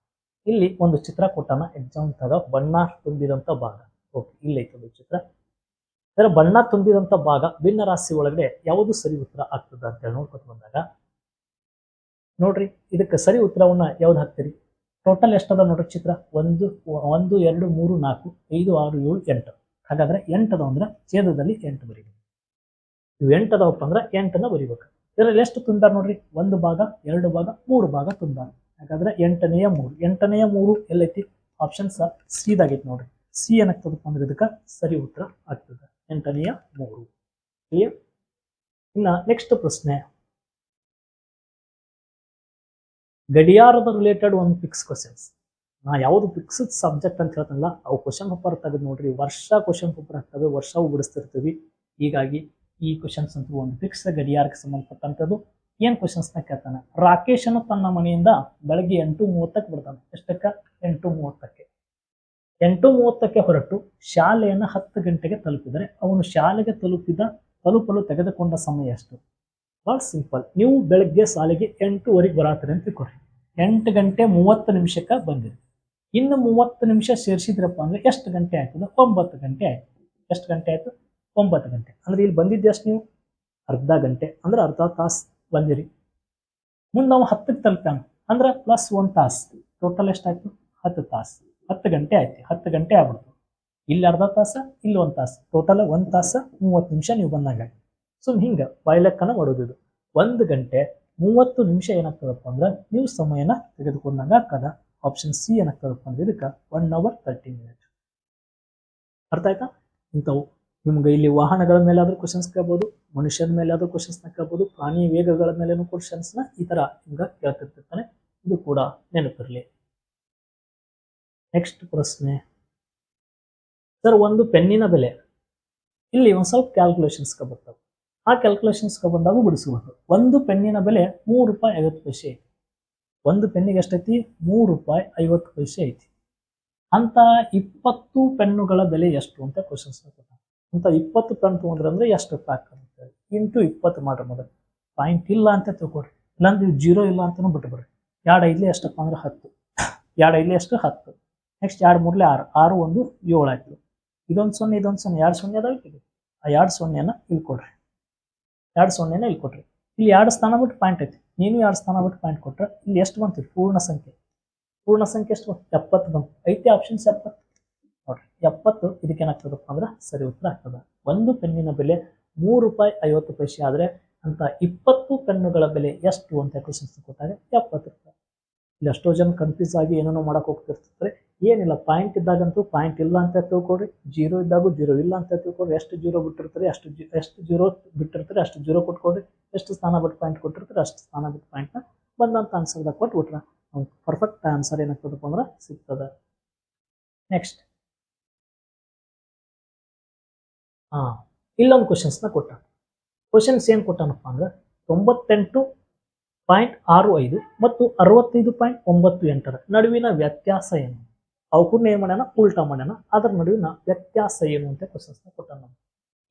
[SPEAKER 1] ಇಲ್ಲಿ ಒಂದು ಚಿತ್ರ ಕೊಟ್ಟಾನ ಎಕ್ಸಾಮ್ ತಗ ಬಣ್ಣ ತುಂಬಿದಂತ ಭಾಗ. ಓಕೆ ಇಲ್ಲಿ ಐತದ ಚಿತ್ರ. ಸರ್, ಬಣ್ಣ ತುಂಬಿದಂತ ಭಾಗ ಭಿನ್ನ ರಾಶಿ ಒಳಗಡೆ ಯಾವುದು ಸರಿ ಉತ್ತರ ಆಗ್ತದ ಅಂತ ಹೇಳಿ ನೋಡ್ಕೊತ ಬಂದಾಗ. ನೋಡ್ರಿ, ಇದಕ್ಕೆ ಸರಿ ಉತ್ತರವನ್ನ ಯಾವ್ದು ಹಾಕ್ತೀರಿ? ಟೋಟಲ್ ಎಷ್ಟದ ನೋಡ್ರಿ ಚಿತ್ರ? ಒಂದು ಒಂದು, ಎರಡು, ಮೂರು, ನಾಲ್ಕು, ಐದು, ಆರು, ಏಳು, ಎಂಟು. ಹಾಗಾದ್ರೆ ಎಂಟದ ಅಂದ್ರೆ ಛೇದದಲ್ಲಿ ಎಂಟು ಬರೀಬೇಕು. ಇವು ಎಂಟದವಪ್ಪ ಅಂದ್ರೆ ಎಂಟನ್ನ ಬರಿಬೇಕು. ಇದರಲ್ಲಿ ಎಷ್ಟು ತುಂಬ್ಯಾರ ನೋಡ್ರಿ? ಒಂದು ಭಾಗ, ಎರಡು ಭಾಗ, ಮೂರು ಭಾಗ ತುಂಬ್ಯಾರ ಯಾಕಂದ್ರೆ ಎಂಟನೆಯ ಮೂರು. ಎಂಟನೆಯ ಮೂರು ಎಲ್ಲೈತಿ? ಆಪ್ಷನ್ ಸಿದಾಗೈತಿ ನೋಡ್ರಿ. ಸಿ ಏನಾಗ್ತದಪ್ಪ ಅಂದ್ರೆ ಇದಕ್ಕೆ ಸರಿ ಉತ್ತರ ಆಗ್ತದೆ. ಎಂಟನೆಯ ಮೂರು. ಕ್ಲಿಯರ್ ಇನ್ನ ನೆಕ್ಸ್ಟ್ ಪ್ರಶ್ನೆ. ಗಡಿಯಾರದ ರಿಲೇಟೆಡ್ ಒಂದು ಫಿಕ್ಸ್ ಕ್ವಶನ್ಸ್ ನಾ ಯಾವುದು ಫಿಕ್ಸ್ಡ್ ಸಬ್ಜೆಕ್ಟ್ ಅಂತ ಹೇಳ್ತಾನಲ್ಲ, ಅವು ಕ್ವಶನ್ ಪೇಪರ್ ತೆಗೆದು ನೋಡ್ರಿ. ವರ್ಷ ಕ್ವಶನ್ ಪೇಪರ್ ಆಗ್ತವೆ ವರ್ಷವೂ ಬಿಡಿಸ್ತಿರ್ತೀವಿ ಹೀಗಾಗಿ ಈ ಕ್ವಶನ್ಸ್ ಅಂತೂ ಒಂದು ಫಿಕ್ಸ್ ಗಡಿಯಾರಕ್ಕೆ ಸಂಬಂಧಪಟ್ಟಂಥದ್ದು. ಏನ್ ಕ್ವಶನ್ಸ್ನ ಕೇಳ್ತಾನೆ? ರಾಕೇಶನು ತನ್ನ ಮನೆಯಿಂದ ಬೆಳಗ್ಗೆ ಎಂಟು ಮೂವತ್ತಕ್ಕೆ ಬಿಡ್ತಾನೆ ಎಷ್ಟಕ್ಕ? ಎಂಟು ಮೂವತ್ತಕ್ಕೆ. ಎಂಟು ಮೂವತ್ತಕ್ಕೆ ಹೊರಟು ಶಾಲೆಯನ್ನು ಹತ್ತು ಗಂಟೆಗೆ ತಲುಪಿದರೆ. ಅವನು ಶಾಲೆಗೆ ತಲುಪಿದ ತಲುಪಲು ತೆಗೆದುಕೊಂಡ ಸಮಯ ಎಷ್ಟು? ಭಾಳ ಸಿಂಪಲ್ ನೀವು ಬೆಳಗ್ಗೆ ಶಾಲೆಗೆ ಎಂಟೂವರೆಗೆ ಬರಾತೀರಿ ಅಂತ ತಿಳ್ಕೊರಿ ಎಂಟು ಗಂಟೆ ಮೂವತ್ತು ನಿಮಿಷಕ್ಕೆ ಬಂದಿರಿ. ಇನ್ನು ಮೂವತ್ತು ನಿಮಿಷ ಸೇರಿಸಿದ್ರಪ್ಪ ಅಂದ್ರೆ ಎಷ್ಟು ಗಂಟೆ ಆಯ್ತದ? ಒಂಬತ್ತು ಗಂಟೆ ಆಯಿತು. ಎಷ್ಟು ಗಂಟೆ ಆಯ್ತು? ಒಂಬತ್ತು ಗಂಟೆ. ಅಂದ್ರೆ ಇಲ್ಲಿ ಬಂದಿದ್ದೆಷ್ಟು ನೀವು? ಅರ್ಧ ಗಂಟೆ. ಅಂದ್ರೆ ಅರ್ಧ ತಾಸು ಬಂದಿರಿ. ಮುಂದೆ ನಾವು ಹತ್ತಕ್ಕೆ ತಲುಪ್ತಾನೆ ಅಂದ್ರೆ ಪ್ಲಸ್ ಒಂದು ತಾಸು. ಟೋಟಲ್ ಎಷ್ಟಾಯ್ತು? ಹತ್ತು ತಾಸು. ಹತ್ತು ಗಂಟೆ ಆಯ್ತು. ಹತ್ತು ಗಂಟೆ ಆಗ್ಬಿಡ್ತು. ಇಲ್ಲಿ ಅರ್ಧ ತಾಸು, ಇಲ್ಲಿ ಒಂದು ತಾಸು. ಟೋಟಲ್ ಒಂದು ತಾಸು, ಮೂವತ್ತು ನಿಮಿಷ ನೀವು ಬಂದಾಗ ಸೊ ಹಿಂಗೆ ಬಾಯ್ಲೆಕ್ಕನ ಇದು. ಒಂದು ಗಂಟೆ, ಮೂವತ್ತು ನಿಮಿಷ ಏನಾಗ್ತದಪ್ಪ ಅಂದ್ರೆ ನೀವು ಸಮಯನ ತೆಗೆದುಕೊಂಡಾಗ ಆಗ್ತದ ಆಪ್ಷನ್ ಸಿ ಏನಾಗ್ತದಪ್ಪ ಅಂದ್ರೆ ಇದಕ್ಕೆ ಒನ್ ಅವರ್ ತರ್ಟಿ ಮಿನಿಟ್ ಅರ್ಥ ಆಯ್ತಾ? ಇಂಥವು. ನಿಮ್ಗೆ ಇಲ್ಲಿ ವಾಹನಗಳ ಮೇಲಾದರೂ ಕ್ವಶನ್ಸ್ ಕೇಳ್ಬೋದು ಮನುಷ್ಯನ ಮೇಲೆ ಕ್ವಶನ್ಸ್ನ ಕೇಳ್ಬೋದು, ಪ್ರಾಣಿ ವೇಗಗಳ ಮೇಲೇನು ಕ್ವಶನ್ಸ್ನ ಈ ತರ ಹಿಂಗ ಕೇಳ್ತಿರ್ತಾನೆ. ಇದು ಕೂಡ ನೆನಪಿರಲಿ. ನೆಕ್ಸ್ಟ್ ಪ್ರಶ್ನೆ. ಸರ್ ಒಂದು ಪೆನ್ನಿನ ಬೆಲೆ. ಇಲ್ಲಿ ಒಂದು ಸ್ವಲ್ಪ ಕ್ಯಾಲ್ಕುಲೇಷನ್ಸ್ ಬರ್ತವೆ. ಆ ಕ್ಯಾಲ್ಕುಲೇಷನ್ಸ್ ಬಂದಾಗ ಬಿಡಿಸಬಹುದು ಒಂದು ಪೆನ್ನಿನ ಬೆಲೆ ಮೂರು ರೂಪಾಯಿ ಐವತ್ತು ಪೈಸೆ ಐತಿ. ಒಂದು ಪೆನ್ನಿಗೆ ಎಷ್ಟೈತಿ? ಮೂರು ರೂಪಾಯಿ ಐವತ್ತು ಪೈಸೆ ಐತಿ. ಅಂತ ಇಪ್ಪತ್ತು ಪೆನ್ನುಗಳ ಬೆಲೆ ಎಷ್ಟು ಅಂತ ಕ್ವಶನ್ಸ್ ಅಂತ ಇಪ್ಪತ್ತು ಟನ್ ತೊಗೊಂಡ್ರೆ ಅಂದರೆ ಎಷ್ಟು ಇಂಟು ಇಪ್ಪತ್ತು ಮಾಡ್ರಿ ಮೊದಲು. ಪಾಯಿಂಟ್ ಇಲ್ಲ ಅಂತ ತಿಳ್ಕೊಡ್ರಿ ಇಲ್ಲಾಂದ್ರೆ ಜೀರೋ ಇಲ್ಲ ಅಂತಲೂ ಬಿಟ್ಬಿಡ್ರಿ. ಎರಡು ಐದ್ಲಿ ಎಷ್ಟಪ್ಪ ಅಂದ್ರೆ ಹತ್ತು. ಎರಡು ಐದ್ಲಿ ಎಷ್ಟು ಹತ್ತು. ನೆಕ್ಸ್ಟ್ ಎರಡು ಮೂರ್ಲೆ ಆರು. ಆರು ಒಂದು ಏಳು ಆಯ್ತು. ಇದೊಂದು ಸೊನ್ನೆ ಇದೊಂದು ಸೊನ್ನೆ. ಎರಡು ಸೊನ್ನೆ ಅದಾವ ಇಲ್ಲಿ ಆ ಎರಡು ಸೊನ್ನೆನ ಇಲ್ಲಿ ಕೊಡ್ರಿ ಎರಡು ಸೊನ್ನೆನ ಇಲ್ಲಿ ಇಲ್ಲಿ ಎರಡು ಸ್ಥಾನ ಬಿಟ್ಟು ಪಾಯಿಂಟ್ ಐತಿ. ನೀನು ಎರಡು ಸ್ಥಾನ ಬಿಟ್ಟು ಪಾಯಿಂಟ್ ಕೊಟ್ರೆ ಇಲ್ಲಿ ಎಷ್ಟು ಬಂತು? ಪೂರ್ಣ ಸಂಖ್ಯೆ. ಪೂರ್ಣ ಸಂಖ್ಯೆ ಎಷ್ಟು ಬಂತು? ಎಪ್ಪತ್ತು ಬಂತು. ಐತೆ ಆಪ್ಷನ್ಸ್ ಎಪ್ಪತ್ತು. ನೋಡ್ರಿ, ಎಪ್ಪತ್ತು ಇದಕ್ಕೆ ಏನಾಗ್ತದಪ್ಪ ಅಂದ್ರೆ ಸರಿ ಉತ್ತರ ಆಗ್ತದ. ಒಂದು ಪೆನ್ನಿನ ಬೆಲೆ ಮೂರು ರೂಪಾಯಿ ಐವತ್ತು ಪೈಸೆ ಆದ್ರೆ ಅಂತ ಇಪ್ಪತ್ತು ಪೆನ್ನುಗಳ ಬೆಲೆ ಎಷ್ಟು ಅಂತ ಕ್ವಶನ್ಸ್ ಕೊಟ್ಟಾಗ ಎಪ್ಪತ್ತು ರೂಪಾಯಿ. ಇಲ್ಲಿ ಎಷ್ಟೋ ಜನ ಕನ್ಫ್ಯೂಸ್ ಆಗಿ ಏನೇನೋ ಮಾಡಕ್ ಹೋಗ್ತಿರ್ತಾರೆ. ಏನಿಲ್ಲ ಪಾಯಿಂಟ್ ಇದ್ದಾಗಂತೂ ಪಾಯಿಂಟ್ ಇಲ್ಲ ಅಂತ ತಿಳ್ಕೊಡ್ರಿ ಜೀರೋ ಇದ್ದಾಗೂ ಜೀರೋ ಇಲ್ಲ ಅಂತ ತಿಳ್ಕೊಡ್ರಿ ಎಷ್ಟು ಜೀರೋ ಬಿಟ್ಟಿರ್ತಾರೆ, ಅಷ್ಟು ಎಷ್ಟು ಜೀರೋ ಬಿಟ್ಟಿರ್ತಾರೆ, ಅಷ್ಟು ಜೀರೋ ಕೊಟ್ಕೊಡ್ರಿ ಎಷ್ಟು ಸ್ಥಾನ ಬಿಟ್ಟು ಪಾಯಿಂಟ್ ಕೊಟ್ಟಿರ್ತಾರೆ, ಅಷ್ಟು ಸ್ಥಾನ ಬಿಟ್ಟು ಪಾಯಿಂಟ್ನ ಬಂದಂತ ಆನ್ಸರ್ದಾಗ ಕೊಟ್ಬಿಟ್ರೆ ಪರ್ಫೆಕ್ಟ್ ಆನ್ಸರ್ ಏನಾಗ್ತದಪ್ಪ ಅಂದ್ರೆ ಸಿಗ್ತದೆ. ನೆಕ್ಸ್ಟ್ ಹಾ, ಇಲ್ಲೊಂದು ಕ್ವಶನ್ಸ್ನ ಕೊಟ್ಟ ಕ್ವಶನ್ಸ್ ಏನು ಕೊಟ್ಟಾನಪ್ಪ ಅಂದ್ರೆ ತೊಂಬತ್ತೆಂಟು ಪಾಯಿಂಟ್ ಆರು ಐದು ಮತ್ತು ಅರವತ್ತೈದು ಪಾಯಿಂಟ್ ಒಂಬತ್ತು ಎಂಟರ ನಡುವಿನ ವ್ಯತ್ಯಾಸ ಏನು? ಅವಕ್ಕೂರ್ನ ಏನು ಮಾಡ್ಯಾನ? ಉಲ್ಟಾ ಮಾಡ್ಯಾನ. ಅದರ ನಡುವಿನ ವ್ಯತ್ಯಾಸ ಏನು ಅಂತ ಕ್ವಶನ್ಸ್ನ ಕೊಟ್ಟಾನ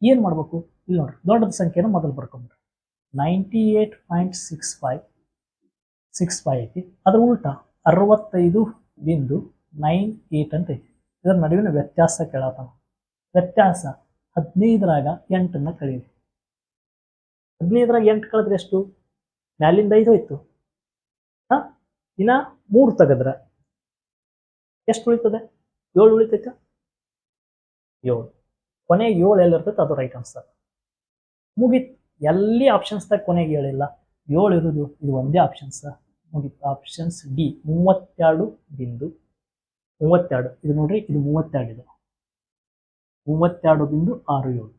[SPEAKER 1] ಏನು ಮಾಡಬೇಕು? ಇಲ್ಲಿ ನೋಡ್ರಿ ದೊಡ್ಡದ ಸಂಖ್ಯೆನ ಮೊದಲು ಬರ್ಕೊಂಡ್ರಿ ninety eight point six five six five ಐತಿ. ಅದ್ರ ಉಲ್ಟಾ ಅರವತ್ತೈದು ಬಿಂದು ನೈನ್ ಏಟ್ ಅಂತ ಐತಿ. ಇದರ ನಡುವಿನ ವ್ಯತ್ಯಾಸ ಕೇಳತ್ತಾನ ವ್ಯತ್ಯಾಸ ಹದಿನೈದರಾಗ ಎಂಟನ್ನು ಕಳೀರಿ ಹದಿನೈದರಾಗ ಎಂಟು ಕಳೆದ್ರೆ ಎಷ್ಟು? ಮ್ಯಾಲಿಂದ ಐದು ಹೋಯ್ತು. ಹಾ? ಇನ್ನ ಮೂರು ತೆಗೆದ್ರ. ಎಷ್ಟು ಉಳಿತದೆ? ಏಳು ಉಳಿತೈತೆ? ಏಳು. ಕೊನೆಗೆ ಏಳು ಎಲ್ಲಿರ್ತೈತೆ ಅದು ರೈಟ್ ಆನ್ಸರ್ ಮುಗೀತು. ಎಲ್ಲಿ ಆಪ್ಷನ್ಸ್ದಾಗ ಕೊನೆಗೆ ಹೇಳಿಲ್ಲ ಏಳು ಇರೋದು, ಇದು ಒಂದೇ ಆಪ್ಷನ್ಸ್ ಮುಗೀತು. ಆಪ್ಷನ್ಸ್ ಡಿ ಮೂವತ್ತೆರಡು ಬಿಂದು, ಮೂವತ್ತೆರಡು. ಇದು ನೋಡ್ರಿ, ಇದು ಮೂವತ್ತೆರಡು ಇದು. ಮೂವತ್ತೆರಡು ಬಿಂದು ಆರು ಏಳು.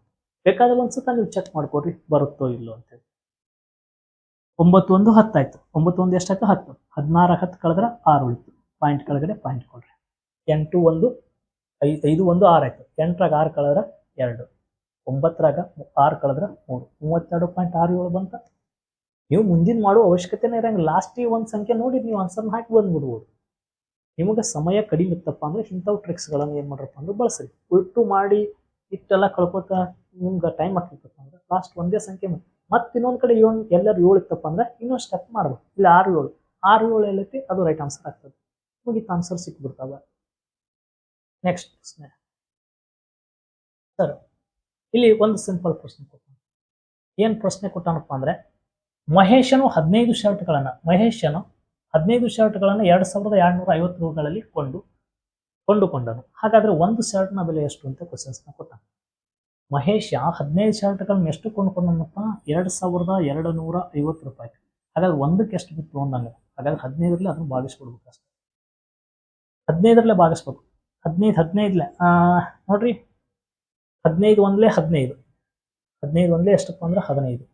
[SPEAKER 1] ಬೇಕಾದ್ರೆ ಒಂದ್ಸತ ನೀವು ಚೆಕ್ ಮಾಡ್ಕೊಡ್ರಿ, ಬರುತ್ತೋ ಇಲ್ಲೋ ಅಂತೇಳಿ ಒಂಬತ್ತು ಒಂದು ಹತ್ತಾಯ್ತು. ಒಂಬತ್ತು ಒಂದು ಎಷ್ಟಾಯ್ತು? ಹತ್ತು. ಹದಿನಾರು ಹತ್ತು ಕಳೆದ್ರೆ ಆರು ಉಳಿತು. ಪಾಯಿಂಟ್ ಕೆಳಗಡೆ ಪಾಯಿಂಟ್ ಕೊಡ್ರಿ. ಎಂಟು ಒಂದು ಐದು ಐದು ಒಂದು ಆರು ಆಯ್ತು. ಎಂಟರಾಗ ಆರು ಕಳೆದ್ರೆ ಎರಡು. ಒಂಬತ್ತರಾಗ ಆರು ಕಳೆದ್ರೆ ಮೂರು. ಮೂವತ್ತೆರಡು ಪಾಯಿಂಟ್ ಆರು ಏಳು ಬಂತ? ನೀವು ಮುಂದಿನ ಮಾಡೋ ಅವಶ್ಯಕತೆನೇ ಇರಂಗಿಲ್ಲ. ಲಾಸ್ಟಿಗೆ ಒಂದು ಸಂಖ್ಯೆ ನೋಡಿ ನೀವು ಆನ್ಸರ್ನ ಹಾಕಿ ಬಂದ್ಬಿಡ್ಬೋದು. ನಿಮಗೆ ಸಮಯ ಕಡಿಮೆ ಇತ್ತಪ್ಪ ಅಂದರೆ ಇಂಥವು ಟ್ರಿಕ್ಸ್ಗಳನ್ನು ಏನು ಮಾಡ್ರಪ್ಪ ಅಂದ್ರೆ ಬಳಸ್ರಿ. ಉಲ್ಟು ಮಾಡಿ ಇಷ್ಟೆಲ್ಲ ಕಳ್ಕೊತ ನಿಮ್ಗೆ ಟೈಮ್ ಆಗ್ತಿತ್ತಪ್ಪ ಅಂದ್ರೆ ಲಾಸ್ಟ್ ಒಂದೇ ಸಂಖ್ಯೆ ಮತ್ತೆ ಇನ್ನೊಂದು ಕಡೆ ಏಳು ಎಲ್ಲರೂ ಏಳು ಇತ್ತಪ್ಪ ಅಂದ್ರೆ ಇನ್ನೊಂದು ಸ್ಟೆಪ್ ಮಾಡ್ಬೇಕು. ಇಲ್ಲಿ ಆರು ಏಳು. ಆರು ಏಳು ಎಲ್ಲೈತಿ, ಅದು ರೈಟ್ ಆನ್ಸರ್ ಆಗ್ತದೆ. ಹೋಗಿ ಆನ್ಸರ್ ಸಿಕ್ಬಿಡ್ತಾವ. ನೆಕ್ಸ್ಟ್ ಪ್ರಶ್ನೆ. ಸರ್ ಇಲ್ಲಿ ಒಂದು ಸಿಂಪಲ್ ಪ್ರಶ್ನೆ ಕೊಟ್ಟ ಏನು ಪ್ರಶ್ನೆ ಕೊಟ್ಟಾನಪ್ಪ ಅಂದರೆ ಮಹೇಶನು ಹದಿನೈದು ಶರ್ಟ್ಗಳನ್ನು ಮಹೇಶನು ಹದಿನೈದು ಶರ್ಟ್ಗಳನ್ನು ಎರಡು ಸಾವಿರದ ಎರಡುನೂರ ಐವತ್ತು ರೂಗಳಲ್ಲಿ ಕೊಂಡು, ಕೊಂಡುಕೊಂಡನು. ಹಾಗಾದ್ರೆ ಒಂದು ಶರ್ಟ್ನ ಬೆಲೆ ಎಷ್ಟು ಅಂತ ಕ್ವಶನ್ಸ್ನ ಕೊಟ್ಟ. ಮಹೇಶ ಹದಿನೈದು ಶರ್ಟ್ಗಳನ್ನ ಎಷ್ಟು ಕೊಂಡುಕೊಂಡನಪ್ಪ? ಎರಡು ಸಾವಿರದ ಎರಡು ನೂರ ಐವತ್ತು ರೂಪಾಯಿ. ಹಾಗಾದ್ರೆ ಒಂದಕ್ಕೆ ಎಷ್ಟು ಬಿತ್ತು ಅಂದಂಗೆ? ಹಾಗಾದ್ರೆ ಹದಿನೈದರಲ್ಲೇ ಅದನ್ನು ಭಾಗಿಸ್ಕೊಡ್ಬೇಕು ಅಷ್ಟೇ. ಹದಿನೈದರಲ್ಲೇ ಭಾಗಿಸ್ಬೇಕು. ಹದಿನೈದು ಹದಿನೈದಲೆ ನೋಡ್ರಿ. ಹದಿನೈದು ಒಂದ್ಲೆ ಹದಿನೈದು. ಹದಿನೈದು ಒಂದ್ಲೆ ಎಷ್ಟಪ್ಪ ಅಂದ್ರೆ ಹದಿನೈದು.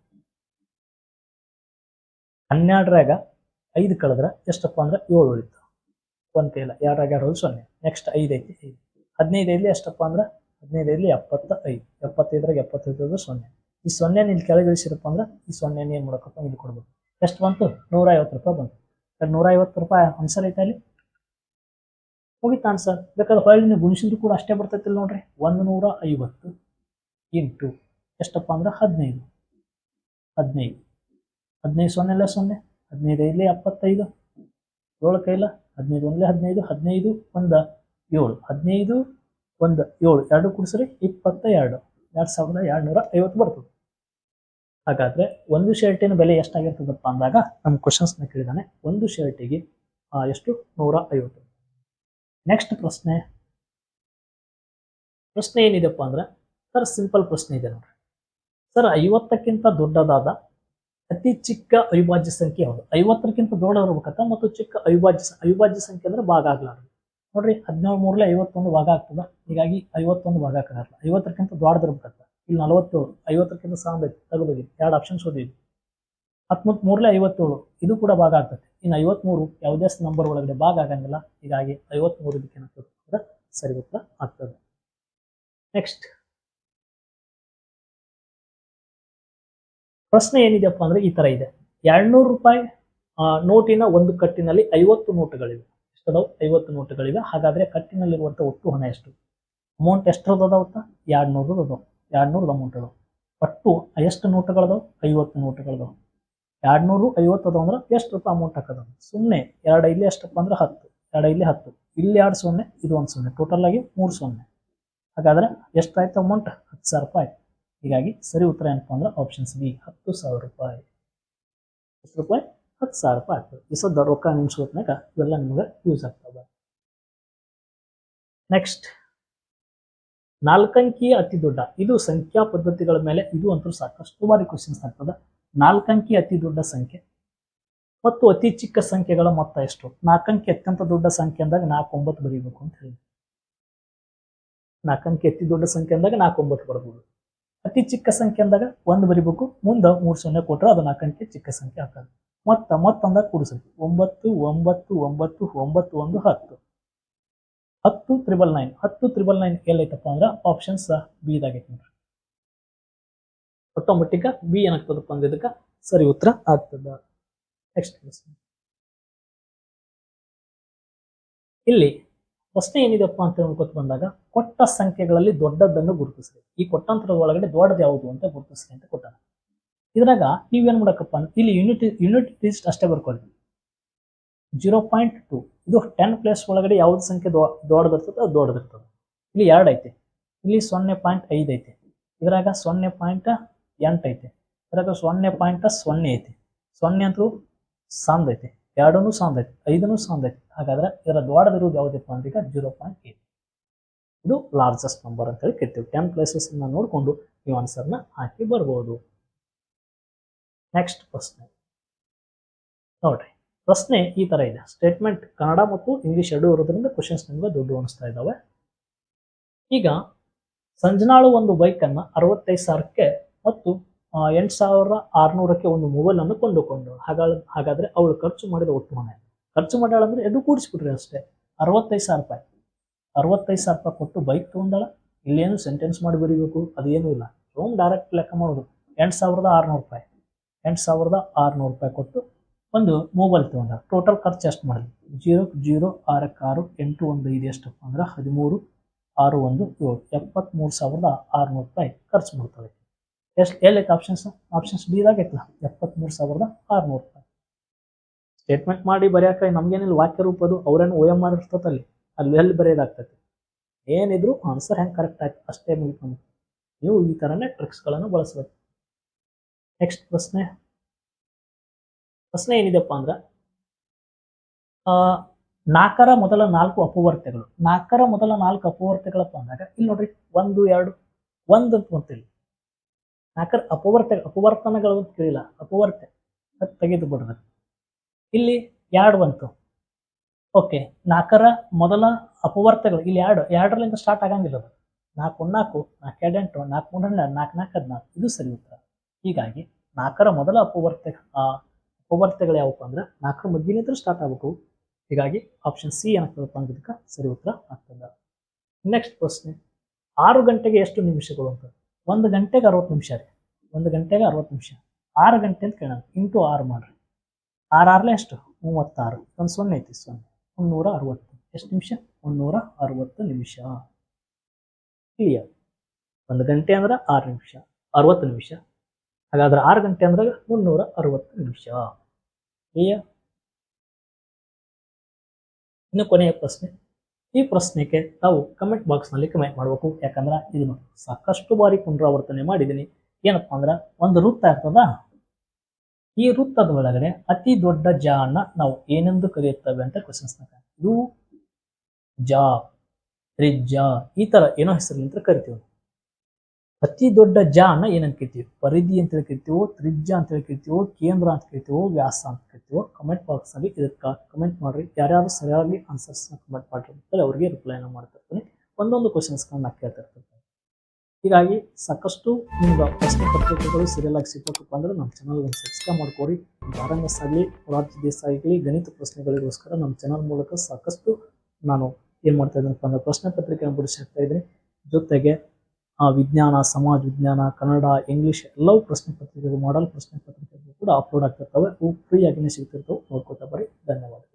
[SPEAKER 1] ಹನ್ನೆರಡರಾಗ ಐದು ಕಳೆದ್ರೆ ಎಷ್ಟಪ್ಪ ಅಂದ್ರೆ ಏಳು ಉಳಿತು. ಒಂದು ಕೈಲ, ಎರಡಾಗ ಎರಡು ಸೊನ್ನೆ. ನೆಕ್ಸ್ಟ್ ಐದು ಐತಿ. ಐದು ಹದಿನೈದು ಐದಲಿ ಎಷ್ಟಪ್ಪ ಅಂದ್ರೆ ಹದಿನೈದು ಐದಲಿ ಎಪ್ಪತ್ತ ಐದು. ಎಪ್ಪತ್ತೈದ್ರಾಗ ಎಪ್ಪತ್ತೈದು ಸೊನ್ನೆ. ಈ ಸೊನ್ನೆ ಇಲ್ಲಿ ಕೆಳಗೆ ಇಳಿಸಿರಪ್ಪ ಅಂದ್ರೆ ಈ ಸೊನ್ನೆ ಏನು ಮಾಡಕಪ್ಪ? ಇಲ್ಲಿ ಕೊಡ್ಬೋದು ಎಷ್ಟು ಬಂತು? ನೂರ ಐವತ್ತು ರೂಪಾಯಿ ಬಂತು. ನೂರ ಐವತ್ತು ರೂಪಾಯಿ ಆನ್ಸರ್ ಐತೆ ಅಲ್ಲಿ ಮುಗಿತು ಆನ್ಸರ್. ಬೇಕಾದ್ರೆ ಹೊಳ್ಳಿ ನೀವು ಗುಣಿಸಿದ್ರು ಕೂಡ ಅಷ್ಟೇ ಬರ್ತೈತಿಲ್ಲ ನೋಡ್ರಿ. ಒಂದು ನೂರ ಐವತ್ತು ಇಂಟು ಎಷ್ಟಪ್ಪ ಅಂದ್ರೆ ಹದಿನೈದು. ಹದಿನೈದು. ಹದಿನೈದು ಸೊನ್ನೆ ಇಲ್ಲ ಸೊನ್ನೆ? ಹದಿನೈದು ಐದಲೇ ಎಪ್ಪತ್ತೈದು. ಏಳು ಕೈಲ? ಹದಿನೈದು ಒಂದಲೇ ಹದಿನೈದು ಹದಿನೈದು ಒಂದು ಏಳು. ಹದಿನೈದು ಒಂದು ಏಳು. ಎರಡು ಕುಡಿಸ್ರಿ ಇಪ್ಪತ್ತ ಎರಡು ಎರಡು ಸಾವಿರದ ಎರಡು ನೂರ ಐವತ್ತು ಬರ್ತದೆ. ಹಾಗಾದ್ರೆ ಒಂದು ಶರ್ಟಿನ ಬೆಲೆ ಎಷ್ಟಾಗಿರ್ತದಪ್ಪ ಅಂದಾಗ ನಮ್ಮ ಕ್ವಶನ್ಸ್ನ ಕೇಳಿದಾನೆ. ಒಂದು ಶರ್ಟಿಗೆ ಎಷ್ಟು? ನೂರ ಐವತ್ತು. ನೆಕ್ಸ್ಟ್ ಪ್ರಶ್ನೆ. ಪ್ರಶ್ನೆ ಏನಿದೆಪ್ಪ ಅಂದ್ರೆ ಸರ್ ಸಿಂಪಲ್ ಪ್ರಶ್ನೆ ಇದೆ ನೋಡ್ರಿ. ಸರ್ ಐವತ್ತಕ್ಕಿಂತ ದೊಡ್ಡದಾದ ಅತಿ ಚಿಕ್ಕ ಅವಿಭಾಜ್ಯ ಸಂಖ್ಯೆ ಯಾವುದು? ಐವತ್ತಕ್ಕಿಂತ ದೊಡ್ಡದಿರ್ಬೇಕತ್ತ ಮತ್ತು ಚಿಕ್ಕ ಅವಿಭಾಜ್ಯ ಅವಿಭಾಜ್ಯ ಸಂಖ್ಯೆ ಅಂದ್ರೆ ಭಾಗ ಆಗ್ಲಾರ್ದು. ನೋಡ್ರಿ ಹದಿನೇಳು ಮೂರಲೆ ಐವತ್ತೊಂದು ಭಾಗ ಆಗ್ತದ. ಹೀಗಾಗಿ ಐವತ್ತೊಂದು ಭಾಗ ಆಗಲ್ಲ ಐವತ್ತಕ್ಕಿಂತ ದೊಡ್ಡದಿರ್ಬೇಕತ್ತ ಇಲ್ಲಿ ನಲವತ್ತೇಳು, ಐವತ್ತಕ್ಕಿಂತ ಸಾಂಬೈತಿ ತೆಗೆದೋಗಿ ಎರಡು ಆಪ್ಷನ್ಸ್ ಓದಿದ್ವಿ. ಹತ್ಮೂತ್ ಮೂರಲೆ ಐವತ್ತೇಳು, ಇದು ಕೂಡ ಭಾಗ ಆಗ್ತದೆ. ಇನ್ನು ಐವತ್ಮೂರು ಯಾವುದೇ ನಂಬರ್ ಒಳಗಡೆ ಭಾಗ ಆಗಂಗಿಲ್ಲ. ಹೀಗಾಗಿ ಐವತ್ಮೂರು ಇದಕ್ಕೆ ಏನಾಗ್ತದೆ? ಸರಿ ಉತ್ತರ ಆಗ್ತದೆ. ನೆಕ್ಸ್ಟ್ ಪ್ರಶ್ನೆ ಏನಿದೆಯಪ್ಪ ಅಂದ್ರೆ ಈ ತರ ಇದೆ. ಎರಡ್ನೂರು ರೂಪಾಯಿ ನೋಟಿನ ಒಂದು ಕಟ್ಟಿನಲ್ಲಿ ಐವತ್ತು ನೋಟುಗಳಿವೆ. ಎಷ್ಟದಾವ್ ಐವತ್ತು ನೋಟುಗಳಿವೆ. ಹಾಗಾದ್ರೆ ಕಟ್ಟಿನಲ್ಲಿರುವಂಥ ಒಟ್ಟು ಹಣ ಎಷ್ಟು? ಅಮೌಂಟ್ ಎಷ್ಟರದ್ದು ಅದಾವತ್ತ ಎರಡ್ನೂರು ಅದಾವ. ಎರಡ್ನೂರದ ಅಮೌಂಟ್ ಅದಾವ. ಒಟ್ಟು ಎಷ್ಟು ನೋಟುಗಳದಾವ? ಐವತ್ತು ನೋಟುಗಳದಾವ. ಎರಡ್ನೂರು, ಐವತ್ತು ಅದಾವ ಅಂದ್ರೆ ಎಷ್ಟು ರೂಪಾಯಿ ಅಮೌಂಟ್ ಹಾಕದ ಸುಮ್ಮನೆ ಎರಡು ಇಲ್ಲಿ ಎಷ್ಟಪ್ಪ ಅಂದ್ರೆ ಹತ್ತು. ಎರಡು ಇಲ್ಲಿ ಹತ್ತು. ಇಲ್ಲಿ ಎರಡು ಸೊನ್ನೆ, ಇದು ಒಂದು ಸೊನ್ನೆ. ಟೋಟಲ್ ಆಗಿ ಮೂರು ಸೊನ್ನೆ. ಹಾಗಾದ್ರೆ ಎಷ್ಟಾಯ್ತು ಅಮೌಂಟ್ ಹತ್ತು ಸಾವಿರ ರೂಪಾಯಿ ಹೀಗಾಗಿ ಸರಿ ಉತ್ತರ ಏನಪ್ಪ ಅಂದ್ರೆ ಆಪ್ಷನ್ಸ್ ಬಿ ಹತ್ತು ಸಾವಿರ ರೂಪಾಯಿ. ಎಷ್ಟು ರೂಪಾಯಿ, ಹತ್ತು ಸಾವಿರ ರೂಪಾಯಿ ಆಗ್ತದೆ. ಈ ಸದ್ದ ರೊಕ್ಕ ನಿಮಿಷೋತ್ನಾಗ ಇವೆಲ್ಲ ನಿಮ್ಗೆ ಯೂಸ್ ಆಗ್ತದೆ ನೆಕ್ಸ್ಟ್ ನಾಲ್ಕಂಕಿ ಅತಿ ದೊಡ್ಡ. ಇದು ಸಂಖ್ಯಾ ಪದ್ಧತಿಗಳ ಮೇಲೆ ಇದು ಅಂತೂ ಸಾಕಷ್ಟು ಬಾರಿ ಕ್ವಶನ್ಸ್ ಆಗ್ತದೆ. ನಾಲ್ಕಂಕಿ ಅತಿ ದೊಡ್ಡ ಸಂಖ್ಯೆ ಮತ್ತು ಅತಿ ಚಿಕ್ಕ ಸಂಖ್ಯೆಗಳ ಮೊತ್ತ ಎಷ್ಟು? ನಾಲ್ಕಂಕಿ ಅತ್ಯಂತ ದೊಡ್ಡ ಸಂಖ್ಯೆ ಅಂದಾಗ ನಾಲ್ಕು ಒಂಬತ್ತು ಬರೀಬೇಕು ಅಂತ ಹೇಳಿ ನಾಲ್ಕಂಕಿ ಅತಿ ದೊಡ್ಡ ಸಂಖ್ಯೆ ಅಂದಾಗ ನಾಲ್ಕು ಒಂಬತ್ತು ಬರ್ಬೋದು. ಅತಿ ಚಿಕ್ಕ ಸಂಖ್ಯೆ ಅಂದಾಗ ಒಂದು ಬರಿಬೇಕು, ಮುಂದೆ ಮೂರು ಸೊನ್ನೆ ಕೊಟ್ಟರೆ ಅದು ನಾಲ್ಕಂಕೆ ಚಿಕ್ಕ ಸಂಖ್ಯೆ ಆಗ್ತದೆ. ಮೊತ್ತ ಅಂದಾಗ ಸಂಖ್ಯೆ ಒಂಬತ್ತು ಒಂಬತ್ತು ಒಂಬತ್ತು ಒಂಬತ್ತು, ಒಂದು, ಹತ್ತು. ಹತ್ತು ತ್ರಿಬಲ್ ನೈನ್. ಹತ್ತು ತ್ರಿಬಲ್ ನೈನ್ ಎಲ್ಲೈತಪ್ಪ ಅಂದ್ರೆ ಆಪ್ಷನ್ಸ್ ಬಿ ಇದಾಗೈತೆ ನೋಡ್ರಿ. ಆಟೋಮೆಟಿಕ್ ಬಿ ಏನಾಗ್ತದಪ್ಪ ಅಂದ್ರೆ ಇದಕ್ಕೆ ಸರಿ ಉತ್ತರ ಆಗ್ತದ. ನೆಕ್ಸ್ಟ್ ಇಲ್ಲಿ ಪ್ರಶ್ನೆ ಏನಿದೆಪ್ಪ ಅಂತ ಹೇಳ್ಕೊತ ಬಂದಾಗ ಕೊಟ್ಟ ಸಂಖ್ಯೆಗಳಲ್ಲಿ ದೊಡ್ಡದನ್ನು ಗುರುತಿಸ್ರಿ. ಈ ಕೊಟ್ಟಂತರದ ಒಳಗಡೆ ದೊಡ್ಡದು ಯಾವುದು ಅಂತ ಗುರುತಿಸ್ರಿ ಅಂತ ಕೊಟ್ಟಾನ ಇದ್ರಾಗ ನೀವೇನು ಮಾಡಕಪ್ಪ ಅಂತ ಇಲ್ಲಿ ಯೂನಿಟ್ ಯೂನಿಟ್ ಟೆಸ್ಟ್ ಅಷ್ಟೇ ಬರ್ಕೊಳ್ಳಿ ಜೀರೋ ಪಾಯಿಂಟ್ ಟು ಇದು ಟೆನ್ ಪ್ಲೇಸ್ ಒಳಗಡೆ ಯಾವ್ದು ಸಂಖ್ಯೆ ದೊಡ್ಡದಿರ್ತದೆ ಅದು ದೊಡ್ಡದಿರ್ತದೆ ಇಲ್ಲಿ ಎರಡು ಐತೆ. ಇಲ್ಲಿ ಸೊನ್ನೆ ಪಾಯಿಂಟ್ ಐದು ಐತೆ. ಇದ್ರಾಗ ಸೊನ್ನೆ ಪಾಯಿಂಟ್ ಎಂಟು ಐತೆ. ಇದ್ರಾಗ ಸೊನ್ನೆ ಪಾಯಿಂಟ್ ಸೊನ್ನೆ ಐತೆ. ಸೊನ್ನೆ ಅಂತೂ ಸಾಂದ್ ಐತೆ. ಎರಡೂ ಸಾಂದ್ ಐದನೂ ಸಾಂದ್ರತೆ. ಸಾಂದ್ ಹಾಗಾದ್ರೆ ಇದರ ದೊಡ್ಡದಿರೋದು ಯಾವುದಪ್ಪ ಅಂತ ಈಗ ಜೀರೋ ಪಾಯಿಂಟ್ ಏಟ್. ಇದು ಲಾರ್ಜೆಸ್ಟ್ ನಂಬರ್ ಅಂತ ಹೇಳಿ ಕೇಳ್ತೀವಿ. ಟೆನ್ ಪ್ಲೇಸಸ್ ನೋಡಿಕೊಂಡು ನೀವು ಆನ್ಸರ್ನ ಹಾಕಿ ಬರ್ಬೋದು. ನೆಕ್ಸ್ಟ್ ಪ್ರಶ್ನೆ. ನೋಡ್ರಿ. ಪ್ರಶ್ನೆ ಈ ತರ ಇದೆ. ಸ್ಟೇಟ್ಮೆಂಟ್ ಕನ್ನಡ ಮತ್ತು ಇಂಗ್ಲಿಷ್ ಎರಡೂ ಇರೋದ್ರಿಂದ ಕ್ವಶನ್ಸ್ ನಿಮ್ಗೆ ದೊಡ್ಡ ಅನಿಸ್ತಾ ಇದ್ದಾವೆ ಈಗ ಸಂಜನಾಳು ಒಂದು ಬೈಕನ್ನು ಅರವತ್ತೈದು ಸಾವಿರಕ್ಕೆ ಮತ್ತು ಎಂಟು ಸಾವಿರ ಆರ್ನೂರಕ್ಕೆ ಒಂದು ಮೊಬೈಲ್ ಅನ್ನು ಕೊಂಡುಕೊಂಡು ಹಾಗಾದ್ರೆ ಹಾಗಾದರೆ ಅವಳು ಖರ್ಚು ಮಾಡಿದ ಒಟ್ಟು ಹಣ ಖರ್ಚು ಮಾಡ್ಯಾಳ ಅಂದ್ರೆ ಎರಡು ಕೂಡಿಸ್ಬಿಟ್ರಿ ಅಷ್ಟೇ. ಅರವತ್ತೈದು ಸಾವಿರ ರೂಪಾಯಿ. ಅರವತ್ತೈದು ಸಾವಿರ ರೂಪಾಯಿ ಕೊಟ್ಟು ಬೈಕ್ ತಗೊಂಡಾಳ. ಇಲ್ಲೇನು ಸೆಂಟೆನ್ಸ್ ಮಾಡಿ ಬರೀಬೇಕು, ಅದೇನೂ ಇಲ್ಲ. ರೂಮ್ ಡೈರೆಕ್ಟ್ ಲೆಕ್ಕ ಮಾಡೋದು. ಎಂಟು ಸಾವಿರದ ಆರುನೂರು ರೂಪಾಯಿ. ಎಂಟು ಸಾವಿರದ ಆರುನೂರು ರೂಪಾಯಿ ಕೊಟ್ಟು ಒಂದು ಮೊಬೈಲ್ ತೊಗೊಂಡ ಟೋಟಲ್ ಖರ್ಚು ಎಷ್ಟು ಮಾಡಲಿ ಜೀರೋ ಜೀರೋ ಆರಕ್ಕೆ ಆರು, ಎಂಟು, ಒಂದು, ಐದು ಎಷ್ಟಪ್ಪ ಅಂದ್ರೆ ಹದಿಮೂರು, ಆರು, ಒಂದು, ಏಳು. ಎಪ್ಪತ್ತ್ಮೂರು ಸಾವಿರದ ಆರುನೂರು ರೂಪಾಯಿ ಖರ್ಚು ಮಾಡ್ತವೆ ಎಷ್ಟು ಹೇಳಕ್ಕೆ ಆಪ್ಷನ್ಸ್ ಆಪ್ಷನ್ಸ್ ಡಿ ದಾಗೈತಲ್ಲ ಎಪ್ಪತ್ತ್ಮೂರು ಸಾವಿರದ ಆರುನೂರು ರೂಪಾಯಿ. ಸ್ಟೇಟ್ಮೆಂಟ್ ಮಾಡಿ ಬರೆಯೋಕೆ ನಮಗೇನಿಲ್ಲ, ವಾಕ್ಯ ರೂಪದು ಅವ್ರೇನು ಓ ಎಂ ಆರ್ ಇರ್ತದಲ್ಲಿ ಅಲ್ಲಿ ಎಲ್ಲಿ ಬರೆಯೋದಾಗ್ತೈತಿ ಏನಿದ್ರು ಆನ್ಸರ್ ಹೆಂಗೆ ಕರೆಕ್ಟ್ ಆಯ್ತು, ಅಷ್ಟೇ ಮುಗಿತು ನೀವು ಈ ಥರನೇ ಟ್ರಿಕ್ಸ್ಗಳನ್ನು ಬಳಸಬೇಕು. ನೆಕ್ಸ್ಟ್ ಪ್ರಶ್ನೆ. ಪ್ರಶ್ನೆ ಏನಿದೆಪ್ಪ ಅಂದ್ರೆ ನಾಲ್ಕರ ಮೊದಲ ನಾಲ್ಕು ಅಪವರ್ತೆಗಳು. ನಾಲ್ಕರ ಮೊದಲ ನಾಲ್ಕು ಅಪವರ್ತೆಗಳಪ್ಪ ಅಂದಾಗ, ಇಲ್ಲಿ ನೋಡ್ರಿ, ಒಂದು, ಎರಡು, ಒಂದು ಅಂತ ಬಂತಿಲ್ಲ ನಾಲ್ಕರ ಅಪವರ್ತ ಅಪವರ್ತನಗಳು ಅಂತ ಕೇಳಿಲ್ಲ. ಅಪವರ್ತ ಅದ್ ತೆಗೆದು ಬಿಡ್ಬೇಕು ಇಲ್ಲಿ ಎರಡು ಬಂತು. ಓಕೆ ನಾಲ್ಕರ ಮೊದಲ ಅಪವರ್ತಗಳು. ಇಲ್ಲಿ ಎರಡು ಎರಡರಿಂದ ಸ್ಟಾರ್ಟ್ ಆಗಂಗಿಲ್ಲ ಅದು. ನಾಲ್ಕು ನಾಲ್ಕು ನಾಲ್ಕು ಎರಡು ಎಂಟು, ನಾಲ್ಕು ಮೂರು ಹನ್ನೆರಡು, ನಾಲ್ಕು ನಾಲ್ಕು ಹದಿನಾಲ್ಕು. ಇದು ಸರಿ ಉತ್ತರ. ಹೀಗಾಗಿ ನಾಲ್ಕರ ಮೊದಲ ಅಪವರ್ತ ಅಪವರ್ತಗಳು ಯಾವಪ್ಪ ಅಂದ್ರೆ ನಾಲ್ಕರ ಮಧ್ಯಲಿಂದ ಸ್ಟಾರ್ಟ್ ಆಗಬೇಕು. ಹೀಗಾಗಿ ಆಪ್ಷನ್ ಸಿ ಏನಾಗ್ತದಪ್ಪ ಅಂದಿದ್ದಕ್ಕೆ ಸರಿ ಉತ್ತರ ಆಗ್ತದ. ನೆಕ್ಸ್ಟ್ ಪ್ರಶ್ನೆ. ಆರು ಗಂಟೆಗೆ ಎಷ್ಟು ನಿಮಿಷಗಳು ಅಂತ? ಒಂದು ಗಂಟೆಗೆ ಅರವತ್ತು ನಿಮಿಷ ರೀ. ಒಂದು ಗಂಟೆಗೆ ಅರವತ್ತು ನಿಮಿಷ. ಆರು ಗಂಟೆ ಅಂತ ಕೇಳೋಣ. ಇಂಟು ಆರು ಮಾಡ್ರಿ. ಆರು ಆರ್ಲೆ ಎಷ್ಟು ಮೂವತ್ತಾರು. ಒಂದು ಸೊನ್ನೆ ಐತಿ, ಸೊನ್ನೆ. ಮುನ್ನೂರ ಅರವತ್ತು. ಎಷ್ಟು ನಿಮಿಷ? ಮುನ್ನೂರ ಅರವತ್ತು ನಿಮಿಷ. ಕ್ಲಿಯರ್ ಒಂದು ಗಂಟೆ ಅಂದ್ರೆ ಆರು ನಿಮಿಷ. ಅರವತ್ತು ನಿಮಿಷ. ಹಾಗಾದ್ರೆ ಆರು ಗಂಟೆ ಅಂದ್ರೆ ಮುನ್ನೂರ ಅರವತ್ತು ನಿಮಿಷ. ಕ್ಲಿಯರ್ ಇನ್ನು ಕೊನೆಯ ಪ್ರಶ್ನೆ. ಈ ಪ್ರಶ್ನೆಗೆ ತಾವು ಕಮೆಂಟ್ ಬಾಕ್ಸ್ನಲ್ಲಿ ಕಮೆಂಟ್ ಮಾಡಬೇಕು. ಯಾಕಂದ್ರೆ ಇದನ್ನು ಸಾಕಷ್ಟು ಬಾರಿ ಪುನರಾವರ್ತನೆ ಮಾಡಿದ್ದೀನಿ. ಏನಪ್ಪ ಅಂದ್ರೆ ಒಂದು ವೃತ್ತ ಇರ್ತದ? ಈ ವೃತ್ತದ ಒಳಗಡೆ ಅತಿ ದೊಡ್ಡ ಜಾನ ನಾವು ಏನೆಂದು ಕರೆಯುತ್ತೇವೆ ಅಂತ ಕ್ವಶನ್ಸ್ ಇದು ಜಾ ತ್ರಿಜ್ಜ ಈ ತರ ಏನೋ ಹೆಸರಿನಿಂದ ಕರಿತೀವಿ. ಅತಿ ದೊಡ್ಡ ಜ ಅನ್ನ ಏನಂತ ಕರಿತೀವಿ ಪರಿಧಿ ಅಂತ ಹೇಳಿ ಕರಿತೀವೋ ತ್ರಿಜ್ಯ ಅಂತ ಹೇಳಿ ಕರಿತೀವೋ ಕೇಂದ್ರ ಅಂತ ಕರಿತೀವೋ ವ್ಯಾಸ ಅಂತ ಕರಿತೀವೋ ಕಮೆಂಟ್ ಬಾಕ್ಸ್ ಅಲ್ಲಿ ಇದಕ್ಕೆ ಕಮೆಂಟ್ ಮಾಡ್ರಿ. ಯಾರ್ಯಾರು ಸರಿಯಾಗಿ ಆನ್ಸರ್ಸ್ ಕಮೆಂಟ್ ಮಾಡಿರ್ತಾರೆ ರಿಪ್ಲೈ ರಿಪ್ಲೈನ ಮಾಡ್ತಿರ್ತೀನಿ. ಒಂದೊಂದು ಕ್ವಶನ್ಸ್ಗಳನ್ನ ಕೇಳ್ತಾ ಇರ್ತೀನಿ. ಹೀಗಾಗಿ ಸಾಕಷ್ಟು ನಿಮ್ಗೆ ಪ್ರಶ್ನೆ ಪತ್ರಿಕೆಗಳು ಸೀರಿಯಲ್ ಆಗಿ ಸಿಗ್ಬೇಕಪ್ಪ ಅಂದ್ರೆ ನಮ್ಮ ಚಾನಲ್ ಒಂದು ಸಬ್ಸ್ಕ್ರೈಬ್ ಮಾಡ್ಕೊರಿ. ಆರ್ ಆಗಲಿ ರಾಜ್ಯ ದೇಶ ಆಗಲಿ, ಗಣಿತ ಪ್ರಶ್ನೆಗಳಿಗೋಸ್ಕರ ನಮ್ಮ ಚಾನಲ್ ಮೂಲಕ ಸಾಕಷ್ಟು ನಾನು ಏನು ಮಾಡ್ತಾ ಇದ್ದೀನಪ್ಪ ಅಂದ್ರೆ ಪ್ರಶ್ನೆ ಪತ್ರಿಕೆಯನ್ನು ಬಿಡಿಸ್ತಾ ಇದ್ದೀನಿ. ಜೊತೆಗೆ ವಿಜ್ಞಾನ, ಸಮಾಜ ವಿಜ್ಞಾನ, ಕನ್ನಡ, ಇಂಗ್ಲೀಷ್ ಎಲ್ಲವೂ ಪ್ರಶ್ನೆ ಪತ್ರಿಕೆಗಳು ಮಾಡಲ್ ಪ್ರಶ್ನೆ ಪತ್ರಿಕೆಗಳು ಕೂಡ ಅಪ್ಲೋಡ್ ಆಗ್ತಿರ್ತವೆ. ಅವು ಫ್ರೀ ಆಗಿನೇ ಸಿಗ್ತಿರ್ತವೆ. ನೋಡ್ಕೊತಾ ಬರ್ರಿ ಧನ್ಯವಾದ